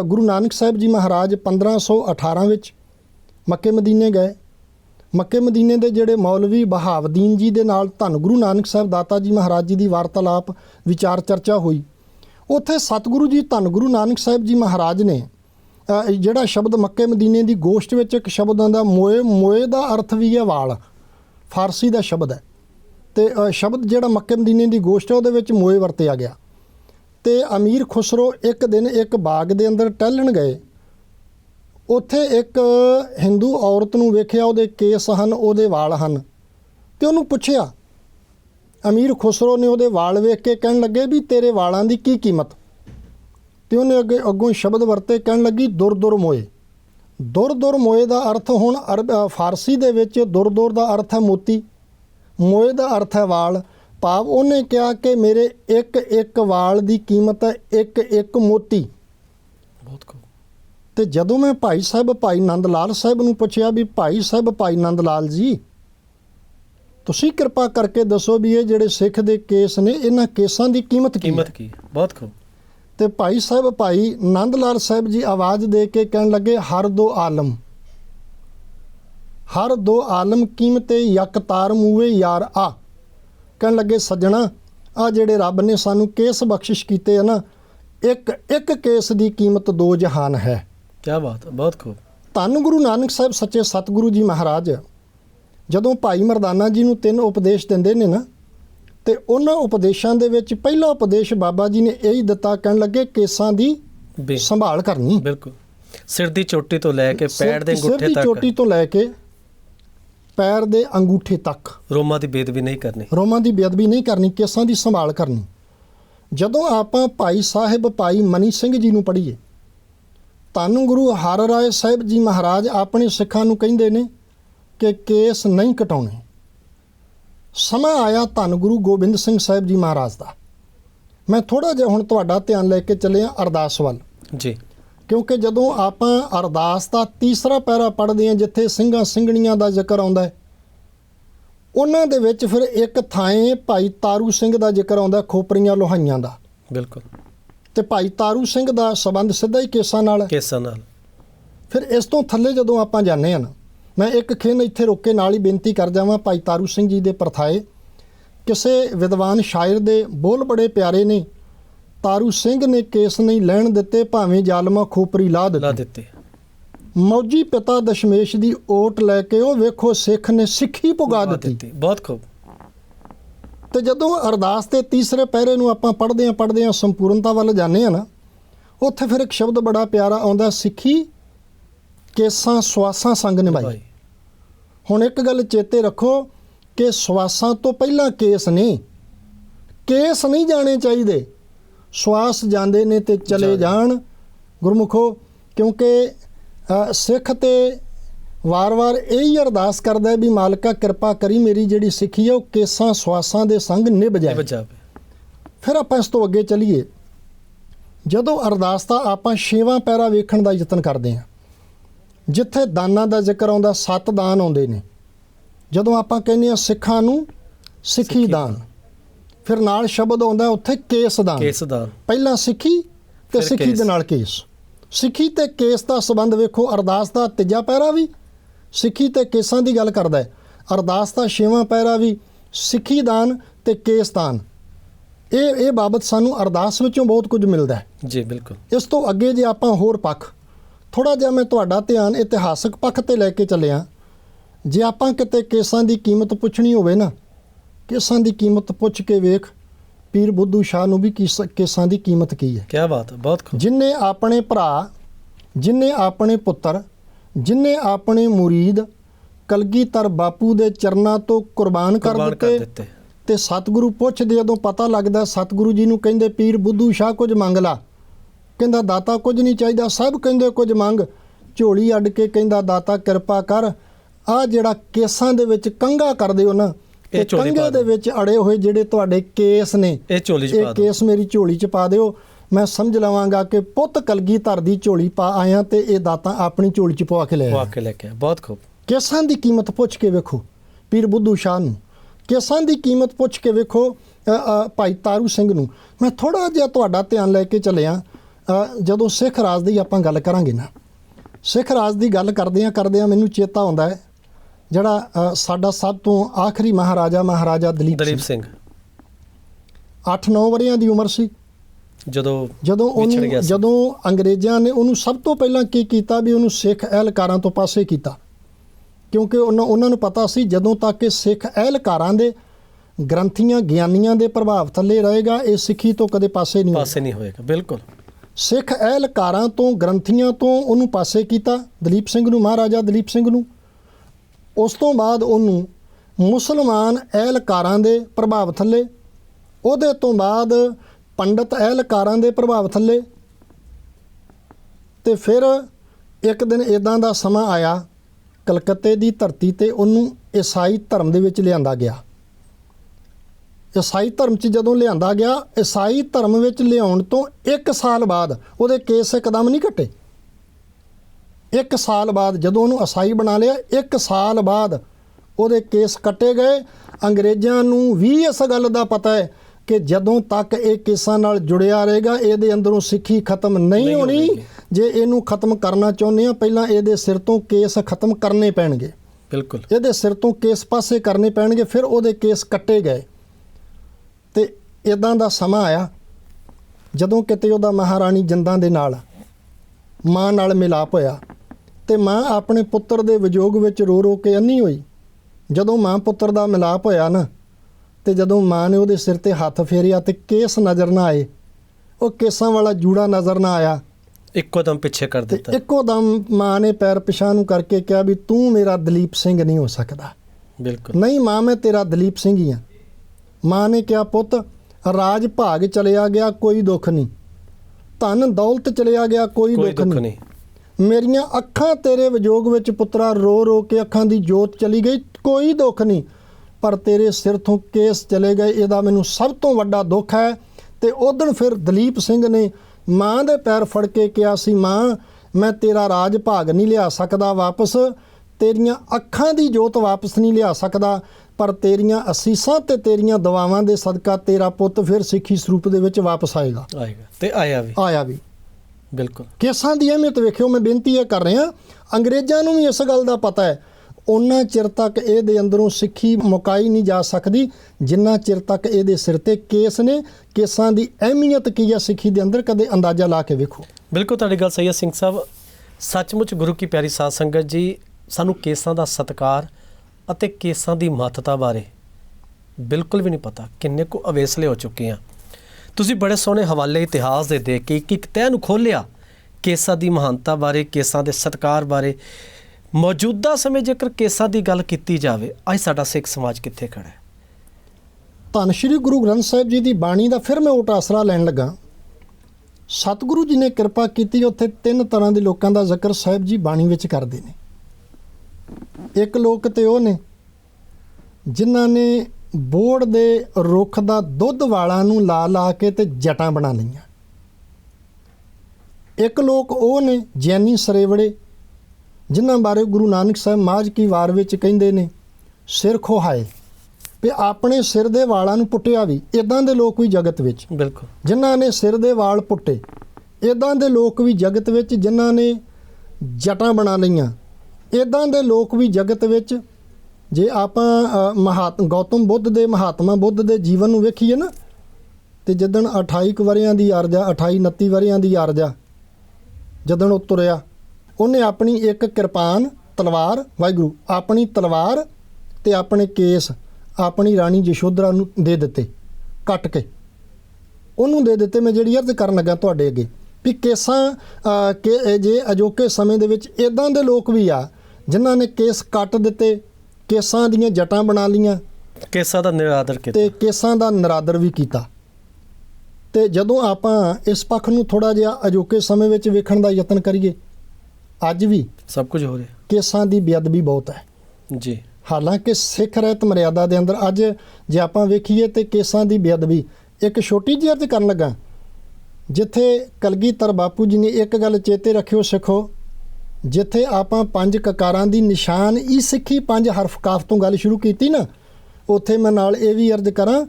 Speaker 2: ਗੁਰੂ ਨਾਨਕ ਸਾਹਿਬ ਜੀ ਮਹਾਰਾਜ 1518 ਵਿੱਚ ਮੱਕੇ ਮਦੀਨੇ ਗਏ। ਮੱਕੇ ਮਦੀਨੇ ਦੇ ਜਿਹੜੇ ਮੌਲਵੀ ਬਹਾਵਦੀਨ ਜੀ ਦੇ ਨਾਲ ਧੰਨ ਗੁਰੂ ਨਾਨਕ ਸਾਹਿਬ ਦਾਤਾ ਜੀ ਮਹਾਰਾਜ ਜੀ ਦੀ ਵਾਰਤਾਲਾਪ, ਵਿਚਾਰ ਚਰਚਾ ਹੋਈ। ਉੱਥੇ ਸਤਿਗੁਰੂ ਜੀ ਧੰਨ ਗੁਰੂ ਨਾਨਕ ਸਾਹਿਬ ਜੀ ਮਹਾਰਾਜ ਨੇ ਜਿਹੜਾ ਸ਼ਬਦ ਮੱਕੇ ਮਦੀਨੇ ਦੀ ਗੋਸ਼ਟ ਵਿੱਚ ਇੱਕ ਸ਼ਬਦ ਆਉਂਦਾ, ਮੋਏ ਮੋਏ ਦਾ ਅਰਥ ਵੀ ਹੈ ਵਾਲ। ਫਾਰਸੀ ਦਾ ਸ਼ਬਦ ਹੈ। ਤੇ ਸ਼ਬਦ ਜਿਹੜਾ ਮੱਕੇ ਮਦੀਨੇ ਦੀ ਗੋਸ਼ਟ ਹੈ, ਉਹਦੇ ਵਿੱਚ ਮੋਏ ਵਰਤਿਆ ਗਿਆ। ਤੇ ਅਮੀਰ ਖੁਸਰੋ ਇੱਕ ਦਿਨ ਇੱਕ ਬਾਗ ਦੇ ਅੰਦਰ ਟਹਿਲਣ ਗਏ। ਉੱਥੇ ਇੱਕ ਹਿੰਦੂ ਔਰਤ ਨੂੰ ਵੇਖਿਆ, ਉਹਦੇ ਕੇਸ ਹਨ, ਉਹਦੇ ਵਾਲ ਹਨ ਤੇ ਉਹਨੂੰ ਪੁੱਛਿਆ, ਅਮੀਰ ਖੁਸਰੋ ਨੇ ਉਹਦੇ ਵਾਲ ਵੇਖ ਕੇ ਕਹਿਣ ਲੱਗੇ ਵੀ ਤੇਰੇ ਵਾਲਾਂ ਦੀ ਕੀ ਕੀਮਤ? ਤੇ ਉਹਨੇ ਅੱਗੇ, ਅੱਗੋਂ ਸ਼ਬਦ ਵਰਤੇ ਕਹਿਣ ਲੱਗੀ, ਦੁਰ ਦੁਰ ਮੋਏ। ਦੁਰ ਦੁਰ ਮੋਏ ਦਾ ਅਰਥ ਹੁਣ ਅਰਬ ਫਾਰਸੀ ਦੇ ਵਿੱਚ ਦੁਰ ਦੁਰ ਦਾ ਅਰਥ ਹੈ ਮੋਤੀ। ਮੋਏ ਦਾ ਅਰਥ ਹੈ ਵਾਲ। ਭਾਵ ਉਹਨੇ ਕਿਹਾ ਕਿ ਮੇਰੇ ਇੱਕ ਇੱਕ ਵਾਲ ਦੀ ਕੀਮਤ ਹੈ, ਇੱਕ ਇੱਕ ਮੋਤੀ।
Speaker 1: ਬਹੁਤ
Speaker 2: ਤੇ ਜਦੋਂ ਮੈਂ ਭਾਈ ਸਾਹਿਬ ਭਾਈ ਨੰਦ ਲਾਲ ਸਾਹਿਬ ਨੂੰ ਪੁੱਛਿਆ ਵੀ ਭਾਈ ਸਾਹਿਬ ਭਾਈ ਨੰਦ ਲਾਲ ਜੀ ਤੁਸੀਂ ਕਿਰਪਾ ਕਰਕੇ ਦੱਸੋ ਵੀ ਇਹ ਜਿਹੜੇ ਸਿੱਖ ਦੇ ਕੇਸ ਨੇ ਇਹਨਾਂ ਕੇਸਾਂ ਦੀ ਕੀਮਤ ਕੀ
Speaker 1: ਕੀਮਤ ਕੀ? ਬਹੁਤ ਖੂਬ।
Speaker 2: ਤੇ ਭਾਈ ਸਾਹਿਬ ਭਾਈ ਨੰਦ ਲਾਲ ਸਾਹਿਬ ਜੀ ਆਵਾਜ਼ ਦੇ ਕੇ ਕਹਿਣ ਲੱਗੇ ਹਰ ਦੋ ਆਲਮ। ਹਰ ਦੋ ਆਲਮ ਕੀਮਤੇ ਯਕ ਤਾਰ ਮੂਵੇ ਯਾਰ ਆ। ਕਹਿਣ ਲੱਗੇ ਸੱਜਣਾ ਆ ਜਿਹੜੇ ਰੱਬ ਨੇ ਸਾਨੂੰ ਕੇਸ ਬਖਸ਼ਿਸ਼ ਕੀਤੇ ਆ ਨਾ ਇੱਕ ਇੱਕ ਕੇਸ ਦੀ ਕੀਮਤ ਦੋ ਜਹਾਨ ਹੈ।
Speaker 1: ਕੀ ਬਾਤ ਹੈ ਬਹੁਤ ਖੂਬ।
Speaker 2: ਧੰਨ ਗੁਰੂ ਨਾਨਕ ਸਾਹਿਬ ਸੱਚੇ ਸਤਿਗੁਰੂ ਜੀ ਮਹਾਰਾਜ ਜਦੋਂ ਭਾਈ ਮਰਦਾਨਾ ਜੀ ਨੂੰ ਤਿੰਨ ਉਪਦੇਸ਼ ਦਿੰਦੇ ਨੇ ਨਾ ਤੇ ਉਹਨਾਂ ਉਪਦੇਸ਼ਾਂ ਦੇ ਵਿੱਚ ਪਹਿਲਾ ਉਪਦੇਸ਼ ਬਾਬਾ ਜੀ ਨੇ ਇਹੀ ਦਿੱਤਾ ਕਹਿਣ ਲੱਗੇ ਕੇਸਾਂ ਦੀ ਸੰਭਾਲ ਕਰਨੀ।
Speaker 1: ਬਿਲਕੁਲ। ਸਿਰ ਦੀ ਚੋਟੀ ਤੋਂ ਲੈ ਕੇ ਪੈਰ ਦੇ
Speaker 2: ਸਿਰ
Speaker 1: ਅੰਗੂਠੇ
Speaker 2: ਦੀ ਚੋਟੀ
Speaker 1: ਤੱਕ
Speaker 2: ਤੋਂ ਲੈ ਕੇ ਪੈਰ ਦੇ ਅੰਗੂਠੇ ਤੱਕ।
Speaker 1: ਰੋਮਾਂ ਦੀ ਬੇਦਬੀ ਨਹੀਂ ਕਰਨੀ।
Speaker 2: ਰੋਮਾਂ ਦੀ ਬੇਅਦਬੀ ਨਹੀਂ ਕਰਨੀ ਕੇਸਾਂ ਦੀ ਸੰਭਾਲ ਕਰਨੀ। ਜਦੋਂ ਆਪਾਂ ਭਾਈ ਸਾਹਿਬ ਭਾਈ ਮਨੀ ਸਿੰਘ ਜੀ ਨੂੰ ਪੜ੍ਹੀਏ ਧੰਨ ਗੁਰੂ ਹਰ ਰਾਏ ਸਾਹਿਬ ਜੀ ਮਹਾਰਾਜ ਆਪਣੇ ਸਿੱਖਾਂ ਨੂੰ ਕਹਿੰਦੇ ਨੇ ਕਿ ਕੇਸ ਨਹੀਂ ਕਟਾਉਣੇ। ਸਮਾਂ ਆਇਆ ਧੰਨ ਗੁਰੂ ਗੋਬਿੰਦ ਸਿੰਘ ਸਾਹਿਬ ਜੀ ਮਹਾਰਾਜ ਦਾ। ਮੈਂ ਥੋੜਾ ਜਿਹਾ ਹੁਣ ਤੁਹਾਡਾ ਧਿਆਨ ਲੈ ਕੇ ਚੱਲਿਆ ਅਰਦਾਸ ਵੱਲ।
Speaker 1: ਜੀ।
Speaker 2: ਕਿਉਂਕਿ ਜਦੋਂ ਆਪਾਂ ਅਰਦਾਸ ਦਾ ਤੀਸਰਾ ਪੈਰਾ ਪੜ੍ਹਦੇ ਹਾਂ ਜਿੱਥੇ ਸਿੰਘਾਂ ਸਿੰਘਣੀਆਂ ਦਾ ਜ਼ਿਕਰ ਆਉਂਦਾ ਹੈ ਉਹਨਾਂ ਦੇ ਵਿੱਚ ਫਿਰ ਇੱਕ ਥਾਂ ਭਾਈ ਤਾਰੂ ਸਿੰਘ ਦਾ ਜ਼ਿਕਰ ਆਉਂਦਾ ਖੋਪਰੀਆਂ ਲੋਹਾਈਆਂ ਦਾ।
Speaker 1: ਬਿਲਕੁਲ।
Speaker 2: ਤੇ ਭਾਈ ਤਾਰੂ ਸਿੰਘ ਦਾ ਸਬੰਧ ਸਿੱਧਾ ਹੀ ਕੇਸਾਂ ਨਾਲ। ਹੈ
Speaker 1: ਕੇਸਾਂ ਨਾਲ।
Speaker 2: ਫਿਰ ਇਸ ਤੋਂ ਥੱਲੇ ਜਦੋਂ ਆਪਾਂ ਜਾਂਦੇ ਹਾਂ ਨਾ ਮੈਂ ਇੱਕ ਖੇਨ ਇੱਥੇ ਰੋਕ ਕੇ ਨਾਲ ਹੀ ਬੇਨਤੀ ਕਰ ਜਾਵਾਂ ਭਾਈ ਤਾਰੂ ਸਿੰਘ ਜੀ ਦੇ ਪਰਥਾਏ। ਕਿਸੇ ਵਿਦਵਾਨ ਸ਼ਾਇਰ ਦੇ ਬੋਲ ਬੜੇ ਪਿਆਰੇ ਨੇ। ਤਾਰੂ ਸਿੰਘ ਨੇ ਕੇਸ ਨਹੀਂ ਲੈਣ ਦਿੱਤੇ ਭਾਵੇਂ ਜ਼ਾਲਮਾ ਖੋਪਰੀ ਲਾ
Speaker 1: ਲਾ
Speaker 2: ਦਿੱਤੀ। ਮੌਜੀ ਪਿਤਾ ਦਸ਼ਮੇਸ਼ ਦੀ ਓਟ ਲੈ ਕੇ ਉਹ ਵੇਖੋ ਸਿੱਖ ਨੇ ਸਿੱਖੀ ਪੁਗਾ ਦਿੱਤੀ।
Speaker 1: ਬਹੁਤ ਖੂਬ।
Speaker 2: ਤੇ ਜਦੋਂ ਅਰਦਾਸ ਦੇ ਤੀਸਰੇ ਪਹਿਰੇ ਨੂੰ ਆਪਾਂ ਪੜ੍ਹਦੇ ਆਂ ਪੜ੍ਹਦੇ ਆਂ ਸੰਪੂਰਨਤਾ ਵੱਲ ਜਾਂਦੇ ਆ ਨਾ ਉੱਥੇ ਫਿਰ ਇੱਕ ਸ਼ਬਦ ਬੜਾ ਪਿਆਰਾ ਆਉਂਦਾ ਸਿੱਖੀ ਕੇਸਾਂ ਸਵਾਸਾਂ ਸੰਗ ਨਿਭਾਈ।
Speaker 1: ਭਾਈ
Speaker 2: ਹੁਣ ਇੱਕ ਗੱਲ ਚੇਤੇ ਰੱਖੋ ਕਿ ਸਵਾਸਾਂ ਤੋਂ ਪਹਿਲਾਂ ਕੇਸ ਨੇ ਕੇਸ ਨਹੀਂ ਜਾਣੇ ਚਾਹੀਦੇ। ਸਵਾਸ ਜਾਂਦੇ ਨੇ ਤੇ ਚਲੇ। ਜਾਣ। ਗੁਰਮੁਖੋ ਕਿਉਂਕਿ ਸਿੱਖ ਤੇ ਵਾਰ-ਵਾਰ ਇਹੀ ਅਰਦਾਸ ਕਰਦਾ ਹੈ ਵੀ ਮਾਲਕਾ ਕਿਰਪਾ ਕਰੀ ਮੇਰੀ ਜਿਹੜੀ ਸਿੱਖੀ ਹੈ ਉਹ ਕੇਸਾਂ ਸਵਾਸਾਂ ਦੇ ਸੰਗ ਨਿਭ ਜਾਏ। ਫਿਰ ਆਪਾਂ ਇਸ ਤੋਂ ਅੱਗੇ ਚੱਲੀਏ। ਜਦੋਂ ਅਰਦਾਸ ਦਾ ਆਪਾਂ ਛੇਵਾਂ ਪੈਰਾ ਵੇਖਣ ਦਾ ਯਤਨ ਕਰਦੇ ਹਾਂ ਜਿੱਥੇ ਦਾਨਾਂ ਦਾ ਜ਼ਿਕਰ ਆਉਂਦਾ ਸੱਤ ਦਾਨ ਆਉਂਦੇ ਨੇ। ਜਦੋਂ ਆਪਾਂ ਕਹਿੰਦੇ ਹਾਂ ਸਿੱਖਾਂ ਨੂੰ ਸਿੱਖੀ ਦਾਨ ਫਿਰ ਨਾਲ ਸ਼ਬਦ ਆਉਂਦਾ ਉੱਥੇ ਕੇਸ ਦਾਨ।
Speaker 1: ਕੇਸਦਾਨ
Speaker 2: ਪਹਿਲਾਂ ਸਿੱਖੀ ਤੇ ਸਿੱਖੀ
Speaker 1: ਕੇਸ।
Speaker 2: ਦੇ ਨਾਲ ਕੇਸ। ਸਿੱਖੀ ਤੇ ਕੇਸ ਦਾ ਸੰਬੰਧ ਵੇਖੋ ਅਰਦਾਸ ਦਾ ਤੀਜਾ ਪੈਰਾ ਵੀ ਸਿੱਖੀ ਤੇ ਕੇਸਾਂ ਦੀ ਗੱਲ ਕਰਦਾ ਹੈ। ਅਰਦਾਸ ਦਾ ਛੇਵਾਂ ਪੈਰਾ ਵੀ ਸਿੱਖੀ ਦਾਨ ਤੇ ਕੇਸ ਦਾਨ। ਇਹ ਇਹ ਬਾਬਤ ਸਾਨੂੰ ਅਰਦਾਸ ਵਿੱਚੋਂ ਬਹੁਤ ਕੁਝ ਮਿਲਦਾ ਹੈ।
Speaker 1: ਜੀ ਬਿਲਕੁਲ।
Speaker 2: ਇਸ ਤੋਂ ਅੱਗੇ ਜੇ ਆਪਾਂ ਹੋਰ ਪੱਖ ਥੋੜਾ ਜਿਹਾ ਮੈਂ ਤੁਹਾਡਾ ਧਿਆਨ ਇਤਿਹਾਸਕ ਪੱਖ ਤੇ ਲੈ ਕੇ ਚੱਲਿਆ। ਜੇ ਆਪਾਂ ਕਿਤੇ ਕੇਸਾਂ ਦੀ ਕੀਮਤ ਪੁੱਛਣੀ ਹੋਵੇ ਨਾ ਕੇਸਾਂ ਦੀ ਕੀਮਤ ਪੁੱਛ ਕੇ ਵੇਖ ਪੀਰ ਬੁੱਧੂ ਸ਼ਾਹ ਨੂੰ ਵੀ ਕੀਸ- ਕੇਸਾਂ ਦੀ ਕੀਮਤ ਕੀ ਹੈ?
Speaker 1: ਕੀ ਬਾਤ ਹੈ ਬਹੁਤ ਖੂਬ।
Speaker 2: ਜਿਨਨੇ ਆਪਣੇ ਭਰਾ ਜਿਨਨੇ ਆਪਣੇ ਪੁੱਤਰ ਜਿਨਨੇ ਆਪਣੇ ਮੁਰੀਦ ਕਲਗੀਧਰ ਬਾਪੂ ਦੇ ਚਰਨਾਂ ਤੋਂ ਕੁਰਬਾਨ ਕਰ ਦਿੱਤੇ ਤੇ ਸਤਿਗੁਰੂ ਪੁੱਛਦੇ ਜਦੋਂ ਪਤਾ ਲੱਗਦਾ ਸਤਿਗੁਰੂ ਜੀ ਨੂੰ ਕਹਿੰਦੇ ਪੀਰ ਬੁੱਧੂ ਸ਼ਾਹ ਕੁਝ ਮੰਗ ਲਾ। ਕਹਿੰਦਾ ਦਾਤਾ ਕੁਝ ਨਹੀਂ ਚਾਹੀਦਾ ਸਭ ਕਹਿੰਦੇ ਕੁਝ ਮੰਗ। ਝੋਲੀ ਅੱਡ ਕੇ ਕਹਿੰਦਾ ਦਾਤਾ ਕਿਰਪਾ ਕਰ ਆ ਜਿਹੜਾ ਕੇਸਾਂ ਦੇ ਵਿੱਚ ਕੰਗਾ ਕਰਦੇ ਹੋ ਨਾ
Speaker 1: ਇਹ ਝੋਲੀ
Speaker 2: ਦੇ। ਵਿੱਚ ਅੜੇ ਹੋਏ ਜਿਹੜੇ ਤੁਹਾਡੇ ਕੇਸ ਨੇ
Speaker 1: ਇਹ ਝੋਲੀ ਚ
Speaker 2: ਇਹ
Speaker 1: ਪਾ ਦਿਓ।
Speaker 2: ਕੇਸ ਮੇਰੀ ਝੋਲੀ ਚ ਪਾ ਦਿਓ। ਮੈਂ ਸਮਝ ਲਵਾਂਗਾ ਕਿ ਪੁੱਤ ਕਲਗੀਧਰ ਦੀ ਝੋਲੀ ਪਾ ਆਇਆ ਤੇ ਇਹ ਦਾਤਾ ਆਪਣੀ ਝੋਲੀ ਚ ਪਵਾ ਕੇ ਲੈ ਆਇਆ
Speaker 1: ਕੇ ਲੈ ਕੇ ਆਇਆ। ਬਹੁਤ ਖੂਬ।
Speaker 2: ਕੇਸਾਂ ਦੀ ਕੀਮਤ ਪੁੱਛ ਕੇ ਵੇਖੋ ਪੀਰ ਬੁੱਧੂ ਸ਼ਾਹ ਨੂੰ। ਕੇਸਾਂ ਦੀ ਕੀਮਤ ਪੁੱਛ ਕੇ ਵੇਖੋ ਅ, ਅ, ਭਾਈ ਤਾਰੂ ਸਿੰਘ ਨੂੰ। ਮੈਂ ਥੋੜਾ ਜਿਹਾ ਤੁਹਾਡਾ ਧਿਆਨ ਲੈ ਕੇ ਚੱਲਿਆ। ਅ, ਜਦੋਂ ਸਿੱਖ ਰਾਜ ਦੀ ਆਪਾਂ ਗੱਲ ਕਰਾਂਗੇ ਨਾ। ਸਿੱਖ ਰਾਜ ਦੀ ਗੱਲ ਕਰਦਿਆਂ ਕਰਦਿਆਂ ਮੈਨੂੰ ਚੇਤਾ ਆਉਂਦਾ ਹੈ ਜਿਹੜਾ ਅ, ਸਾਡਾ ਸਭ ਤੋਂ ਆਖਰੀ ਮਹਾਰਾਜਾ ਮਹਾਰਾਜਾ ਦਲੀਪ
Speaker 1: ਦਲੀਪ
Speaker 2: ਸਿੰਘ।
Speaker 1: ਸਿੰਘ।
Speaker 2: 8-9 ਵਰਿਆਂ ਦੀ ਉਮਰ ਸੀ।
Speaker 1: ਜਦੋਂ
Speaker 2: ਜਦੋਂ ਉਹਨੂੰ
Speaker 1: ਸੀ।
Speaker 2: ਜਦੋਂ ਅੰਗਰੇਜ਼ਾਂ ਨੇ ਉਹਨੂੰ ਸਭ ਤੋਂ ਪਹਿਲਾਂ ਕੀ ਕੀਤਾ ਵੀ ਉਹਨੂੰ ਸਿੱਖ ਅਹਿਲਕਾਰਾਂ ਤੋਂ ਪਾਸੇ ਕੀਤਾ? ਕਿਉਂਕਿ ਉਹਨਾਂ ਉਹਨਾਂ ਨੂੰ ਪਤਾ ਸੀ ਜਦੋਂ ਤੱਕ ਇਹ ਸਿੱਖ ਅਹਿਲਕਾਰਾਂ ਦੇ ਗ੍ਰੰਥੀਆਂ ਗਿਆਨੀਆਂ ਦੇ ਪ੍ਰਭਾਵ ਥੱਲੇ ਰਹੇਗਾ ਇਹ ਸਿੱਖੀ ਤੋਂ ਕਦੇ ਪਾਸੇ ਨਹੀਂ
Speaker 1: ਪਾਸੇ ਨਹੀਂ ਹੋਏਗਾ ਬਿਲਕੁਲ।
Speaker 2: ਸਿੱਖ ਅਹਿਲਕਾਰਾਂ ਤੋਂ ਗ੍ਰੰਥੀਆਂ ਤੋਂ ਉਹਨੂੰ ਪਾਸੇ ਕੀਤਾ ਦਲੀਪ ਸਿੰਘ ਨੂੰ ਮਹਾਰਾਜਾ ਦਲੀਪ ਸਿੰਘ ਨੂੰ। ਉਸ ਤੋਂ ਬਾਅਦ ਉਹਨੂੰ ਮੁਸਲਮਾਨ ਅਹਿਲਕਾਰਾਂ ਦੇ ਪ੍ਰਭਾਵ ਥੱਲੇ ਉਹਦੇ ਤੋਂ ਬਾਅਦ ਪੰਡਤ ਅਹਿਲਕਾਰਾਂ ਦੇ ਪ੍ਰਭਾਵ ਥੱਲੇ ਤੇ ਫਿਰ ਇੱਕ ਦਿਨ ਇਦਾਂ ਦਾ ਸਮਾਂ ਆਇਆ, ਕਲਕੱਤੇ ਦੀ ਧਰਤੀ ਤੇ ਉਹਨੂੰ ਈਸਾਈ ਧਰਮ ਦੇ ਵਿੱਚ ਲਿਆਂਦਾ ਗਿਆ। ਈਸਾਈ ਧਰਮ 'ਚ ਜਦੋਂ ਲਿਆਂਦਾ ਗਿਆ, ਈਸਾਈ ਧਰਮ ਵਿੱਚ ਲਿਆਉਣ ਤੋਂ 1 ਸਾਲ ਬਾਅਦ ਉਹਦੇ ਕੇਸ ਇੱਕਦਮ ਨਹੀਂ ਕੱਟੇ। 1 ਸਾਲ ਬਾਅਦ ਜਦੋਂ ਉਹਨੂੰ ਈਸਾਈ ਬਣਾ ਲਿਆ 1 ਸਾਲ ਬਾਅਦ ਉਹਦੇ ਕੇਸ ਕੱਟੇ ਗਏ। ਅੰਗਰੇਜ਼ਾਂ ਨੂੰ ਵੀ ਇਸ ਗੱਲ ਦਾ ਪਤਾ ਹੈ ਕਿ ਜਦੋਂ ਤੱਕ ਇਹ ਕੇਸਾਂ ਨਾਲ ਜੁੜਿਆ ਰਹੇਗਾ ਇਹਦੇ ਅੰਦਰੋਂ ਸਿੱਖੀ ਖਤਮ ਨਹੀਂ ਹੋਣੀ। ਜੇ ਇਹਨੂੰ ਖਤਮ ਕਰਨਾ ਚਾਹੁੰਦੇ ਆ ਪਹਿਲਾਂ ਇਹਦੇ ਸਿਰ ਤੋਂ ਕੇਸ ਖਤਮ ਕਰਨੇ ਪੈਣਗੇ।
Speaker 1: ਬਿਲਕੁਲ।
Speaker 2: ਇਹਦੇ ਸਿਰ ਤੋਂ ਕੇਸ ਪਾਸੇ ਕਰਨੇ ਪੈਣਗੇ ਫਿਰ ਉਹਦੇ ਕੇਸ ਕੱਟੇ ਗਏ। ਤੇ ਇਦਾਂ ਦਾ ਸਮਾਂ ਆਇਆ ਜਦੋਂ ਕਿਤੇ ਉਹਦਾ ਮਹਾਰਾਣੀ ਜਿੰਦਾਂ ਦੇ ਨਾਲ ਮਾਂ ਨਾਲ ਮਿਲਾਪ ਹੋਇਆ ਤੇ ਮਾਂ ਆਪਣੇ ਪੁੱਤਰ ਦੇ ਵਿਜੋਗ ਵਿੱਚ ਰੋ ਰੋ ਕੇ ਅੰਨੀ ਹੋਈ। ਜਦੋਂ ਮਾਂ ਪੁੱਤਰ ਦਾ ਮਿਲਾਪ ਹੋਇਆ ਨਾ ਤੇ ਜਦੋਂ ਮਾਂ ਨੇ ਉਹਦੇ ਸਿਰ ਤੇ ਹੱਥ ਫੇਰਿਆ ਤੇ ਕੇਸ ਨਜ਼ਰ ਨਾ ਆਏ ਉਹ ਕੇਸਾਂ ਵਾਲਾ ਜੂੜਾ ਨਜ਼ਰ ਨਾ ਆਇਆ।
Speaker 1: ਇੱਕੋ ਦਮ ਪਿੱਛੇ ਕਰ ਦਿੱਤਾ।
Speaker 2: ਇੱਕੋ ਦਮ ਮਾਂ ਨੇ ਪੈਰ ਪਿਛਾਂ ਨੂੰ ਕਰਕੇ ਕਿਹਾ ਵੀ ਤੂੰ ਮੇਰਾ ਦਲੀਪ ਸਿੰਘ ਨਹੀਂ ਹੋ ਸਕਦਾ।
Speaker 1: ਬਿਲਕੁਲ।
Speaker 2: ਨਹੀਂ ਮਾਂ ਮੈਂ ਤੇਰਾ ਦਲੀਪ ਸਿੰਘ ਹੀ ਆ ਮਾਂ ਨੇ ਕਿਹਾ ਪੁੱਤ ਰਾਜ ਭਾਗ ਚਲਿਆ ਗਿਆ ਕੋਈ ਦੁੱਖ ਨਹੀਂ। ਧਨ ਦੌਲਤ ਚਲਿਆ ਗਿਆ ਕੋਈ ਦੁੱਖ ਨਹੀਂ। ਮੇਰੀਆਂ ਅੱਖਾਂ ਤੇਰੇ ਵਿਜੋਗ ਵਿੱਚ ਪੁੱਤਰਾ ਰੋ ਰੋ ਕੇ ਅੱਖਾਂ ਦੀ ਜੋਤ ਚਲੀ ਗਈ ਕੋਈ ਦੁੱਖ ਨਹੀਂ। ਪਰ ਤੇਰੇ ਸਿਰ ਤੋਂ ਕੇਸ ਚਲੇ ਗਏ ਇਹਦਾ ਮੈਨੂੰ ਸਭ ਤੋਂ ਵੱਡਾ ਦੁੱਖ ਹੈ। ਤੇ ਉਦੋਂ ਫਿਰ ਦਲੀਪ ਸਿੰਘ ਨੇ ਮਾਂ ਦੇ ਪੈਰ ਫੜ ਕੇ ਕਿਹਾ ਸੀ ਮਾਂ ਮੈਂ ਤੇਰਾ ਰਾਜ ਭਾਗ ਨਹੀਂ ਲਿਆ ਸਕਦਾ ਵਾਪਸ। ਤੇਰੀਆਂ ਅੱਖਾਂ ਦੀ ਜੋਤ ਵਾਪਸ ਨਹੀਂ ਲਿਆ ਸਕਦਾ ਪਰ ਤੇਰੀਆਂ ਅਸੀਸਾਂ ਤੇ ਤੇਰੀਆਂ ਦੁਆਵਾਂ ਦੇ ਸਦਕਾ ਤੇਰਾ ਪੁੱਤ ਫਿਰ ਸਿੱਖੀ ਸਰੂਪ ਦੇ ਵਿੱਚ ਵਾਪਸ ਆਏਗਾ।
Speaker 1: ਆਏਗਾ ਤੇ ਆਇਆ ਵੀ।
Speaker 2: ਆਇਆ ਵੀ।
Speaker 1: ਬਿਲਕੁਲ।
Speaker 2: ਕੇਸਾਂ ਦੀ ਅਹਿਮੀਅਤ ਵੇਖਿਓ ਮੈਂ ਬੇਨਤੀ ਇਹ ਕਰ ਰਿਹਾ ਅੰਗਰੇਜ਼ਾਂ ਨੂੰ ਵੀ ਇਸ ਗੱਲ ਦਾ ਪਤਾ ਹੈ ਉਹਨਾਂ ਚਿਰ ਤੱਕ ਇਹਦੇ ਅੰਦਰੋਂ ਸਿੱਖੀ ਮੁਕਾਈ ਨਹੀਂ ਜਾ ਸਕਦੀ, ਜਿੰਨਾ ਚਿਰ ਤੱਕ ਇਹਦੇ ਸਿਰ ਤੇ ਕੇਸ ਨੇ, ਕੇਸਾਂ ਦੀ ਅਹਿਮੀਅਤ ਕੀ ਹੈ ਸਿੱਖੀ ਦੇ ਅੰਦਰ, ਕਦੇ ਅੰਦਾਜ਼ਾ ਲਾ ਕੇ ਵੇਖੋ।
Speaker 1: ਬਿਲਕੁਲ, ਤੁਹਾਡੀ ਗੱਲ ਸਹੀ ਹੈ ਸਿੰਘ ਸਾਹਿਬ। ਸੱਚਮੁੱਚ ਗੁਰੂ ਕੀ ਪਿਆਰੀ ਸਾਧ ਸੰਗਤ ਜੀ, ਸਾਨੂੰ ਕੇਸਾਂ ਦਾ ਸਤਕਾਰ ਅਤੇ ਕੇਸਾਂ ਦੀ ਮਹੱਤਤਾ ਬਾਰੇ ਬਿਲਕੁਲ ਵੀ ਨਹੀਂ ਪਤਾ, ਕਿੰਨੇ ਕੁ ਅਵੇਸਲੇ ਹੋ ਚੁੱਕੇ ਆ। ਤੁਸੀਂ ਬੜੇ ਸੋਹਣੇ ਹਵਾਲੇ ਇਤਿਹਾਸ ਦੇ ਦੇ ਕੇ ਇੱਕ ਇੱਕ ਤਹਿ ਨੂੰ ਖੋਲਿਆ ਕੇਸਾਂ ਦੀ ਮਹਾਨਤਾ ਬਾਰੇ, ਕੇਸਾਂ ਦੇ ਸਤਕਾਰ ਬਾਰੇ। ਮੌਜੂਦਾ ਸਮੇਂ ਜੇਕਰ ਕੇਸਾਂ ਦੀ ਗੱਲ ਕੀਤੀ ਜਾਵੇ, ਅੱਜ ਸਾਡਾ ਸਿੱਖ ਸਮਾਜ ਕਿੱਥੇ ਖੜਾ ਹੈ?
Speaker 2: ਧੰਨ ਸ਼੍ਰੀ ਗੁਰੂ ਗ੍ਰੰਥ ਸਾਹਿਬ ਜੀ ਦੀ ਬਾਣੀ ਦਾ ਫਿਰ ਮੈਂ ਓਟ ਆਸਰਾ ਲੈਣ ਲੱਗਾ। ਸਤਿਗੁਰੂ ਜੀ ਨੇ ਕਿਰਪਾ ਕੀਤੀ, ਉੱਥੇ ਤਿੰਨ ਤਰ੍ਹਾਂ ਦੇ ਲੋਕਾਂ ਦਾ ਜ਼ਿਕਰ ਸਾਹਿਬ ਜੀ ਬਾਣੀ ਵਿੱਚ ਕਰਦੇ ਨੇ। ਇੱਕ ਲੋਕ ਤੇ ਉਹ ਨੇ, ਜਿਨ੍ਹਾਂ ਨੇ ਬੋੜ ਦੇ ਰੁੱਖ ਦਾ ਦੁੱਧ ਵਾਲਾਂ ਨੂੰ ਲਾ ਲਾ ਕੇ ਤੇ ਜਟਾਂ ਬਣਾ ਲਈਆਂ। ਇੱਕ ਲੋਕ ਉਹ ਨੇ, ਜੈਨੀ ਸਰੇਵੜੇ ਜਿਨ੍ਹਾਂ ਬਾਰੇ ਗੁਰੂ ਨਾਨਕ ਸਾਹਿਬ ਮਾਝ ਕੀ ਵਾਰ ਵਿੱਚ ਕਹਿੰਦੇ ਨੇ ਸਿਰ ਖੋਹਾਏ ਵੀ ਆਪਣੇ ਸਿਰ ਦੇ ਵਾਲਾਂ ਨੂੰ ਪੁੱਟਿਆ ਵੀ ਇਦਾਂ ਦੇ ਲੋਕ ਵੀ ਜਗਤ ਵਿੱਚ।
Speaker 1: ਬਿਲਕੁਲ।
Speaker 2: ਜਿਨ੍ਹਾਂ ਨੇ ਸਿਰ ਦੇ ਵਾਲ ਪੁੱਟੇ ਇਦਾਂ ਦੇ ਲੋਕ ਵੀ ਜਗਤ ਵਿੱਚ ਜਿਨ੍ਹਾਂ ਨੇ ਜਟਾਂ ਬਣਾ ਲਈਆਂ। ਇਦਾਂ ਦੇ ਲੋਕ ਵੀ ਜਗਤ ਵਿੱਚ ਜੇ ਆਪਾਂ ਮਹਾਤ ਗੌਤਮ ਬੁੱਧ ਦੇ ਮਹਾਤਮਾ ਬੁੱਧ ਦੇ ਜੀਵਨ ਨੂੰ ਵੇਖੀਏ ਨਾ ਤੇ ਜਦਣ 28 ਕੁ ਵਰਿਆਂ ਦੀ ਅਰਜਾ 28 29 ਵਰਿਆਂ ਦੀ ਅਰਜਾ ਜਦਣ ਉਹ ਤੁਰਿਆ ਉਹਨੇ ਆਪਣੀ ਇੱਕ ਕਿਰਪਾਨ ਤਲਵਾਰ ਵਾਹਿਗੁਰੂ ਆਪਣੀ ਤਲਵਾਰ ਤੇ ਆਪਣੇ ਕੇਸ ਆਪਣੀ ਰਾਣੀ ਯਸ਼ੋਧਰਾ ਨੂੰ ਦੇ ਦਿੱਤੇ ਕੱਟ ਕੇ। ਉਹਨੂੰ ਦੇ ਦਿੱਤੇ ਮੈਂ ਜਿਹੜੀ ਅਰਜ਼ ਕਰਨ ਲੱਗਾ ਤੁਹਾਡੇ ਅੱਗੇ ਵੀ ਕੇਸਾਂ ਕਿ ਜੇ ਅਜੋਕੇ ਸਮੇਂ ਦੇ ਵਿੱਚ ਇਦਾਂ ਦੇ ਲੋਕ ਵੀ ਆ ਜਿਨ੍ਹਾਂ ਨੇ ਕੇਸ ਕੱਟ ਦਿੱਤੇ ਕੇਸਾਂ ਦੀਆਂ ਜਟਾਂ ਬਣਾ ਲੀਆਂ
Speaker 1: ਕੇਸਾਂ ਦਾ ਨਿਰਾਦਰ ਕੀਤਾ।
Speaker 2: ਤੇ ਕੇਸਾਂ ਦਾ ਨਰਾਦਰ ਵੀ ਕੀਤਾ। ਤੇ ਜਦੋਂ ਆਪਾਂ ਇਸ ਪੱਖ ਨੂੰ ਥੋੜਾ ਜਿਹਾ ਅਜੋਕੇ ਸਮੇਂ ਵਿੱਚ ਵੇਖਣ ਦਾ ਯਤਨ ਕਰੀਏ ਅੱਜ ਵੀ
Speaker 1: ਸਭ ਕੁਝ ਹੋ ਰਿਹਾ।
Speaker 2: ਕੇਸਾਂ ਦੀ ਬੇਅਦਬੀ ਬਹੁਤ ਹੈ।
Speaker 1: ਜੀ।
Speaker 2: ਹਾਲਾਂਕਿ ਸਿੱਖ ਰਹਿਤ ਮਰਿਆਦਾ ਦੇ ਅੰਦਰ ਅੱਜ ਜੇ ਆਪਾਂ ਵੇਖੀਏ ਤੇ ਕੇਸਾਂ ਦੀ ਬੇਅਦਬੀ ਇੱਕ ਛੋਟੀ ਜਿਹੀ ਅਰਜ਼ ਕਰਨ ਲੱਗਾ। ਜਿੱਥੇ ਕਲਗੀਧਰ ਬਾਪੂ ਜੀ ਨੇ ਇੱਕ ਗੱਲ ਚੇਤੇ ਰੱਖਿਓ ਸਿੱਖੋ ਜਿੱਥੇ ਆਪਾਂ ਪੰਜ ਕਕਾਰਾਂ ਦੀ ਨਿਸ਼ਾਨ ਹੀ ਸਿੱਖੀ ਪੰਜ ਹਰਫ ਕਾਫ ਤੋਂ ਗੱਲ ਸ਼ੁਰੂ ਕੀਤੀ ਨਾ ਉੱਥੇ ਮੈਂ ਨਾਲ ਇਹ ਵੀ ਅਰਜ਼ ਕਰਾਂ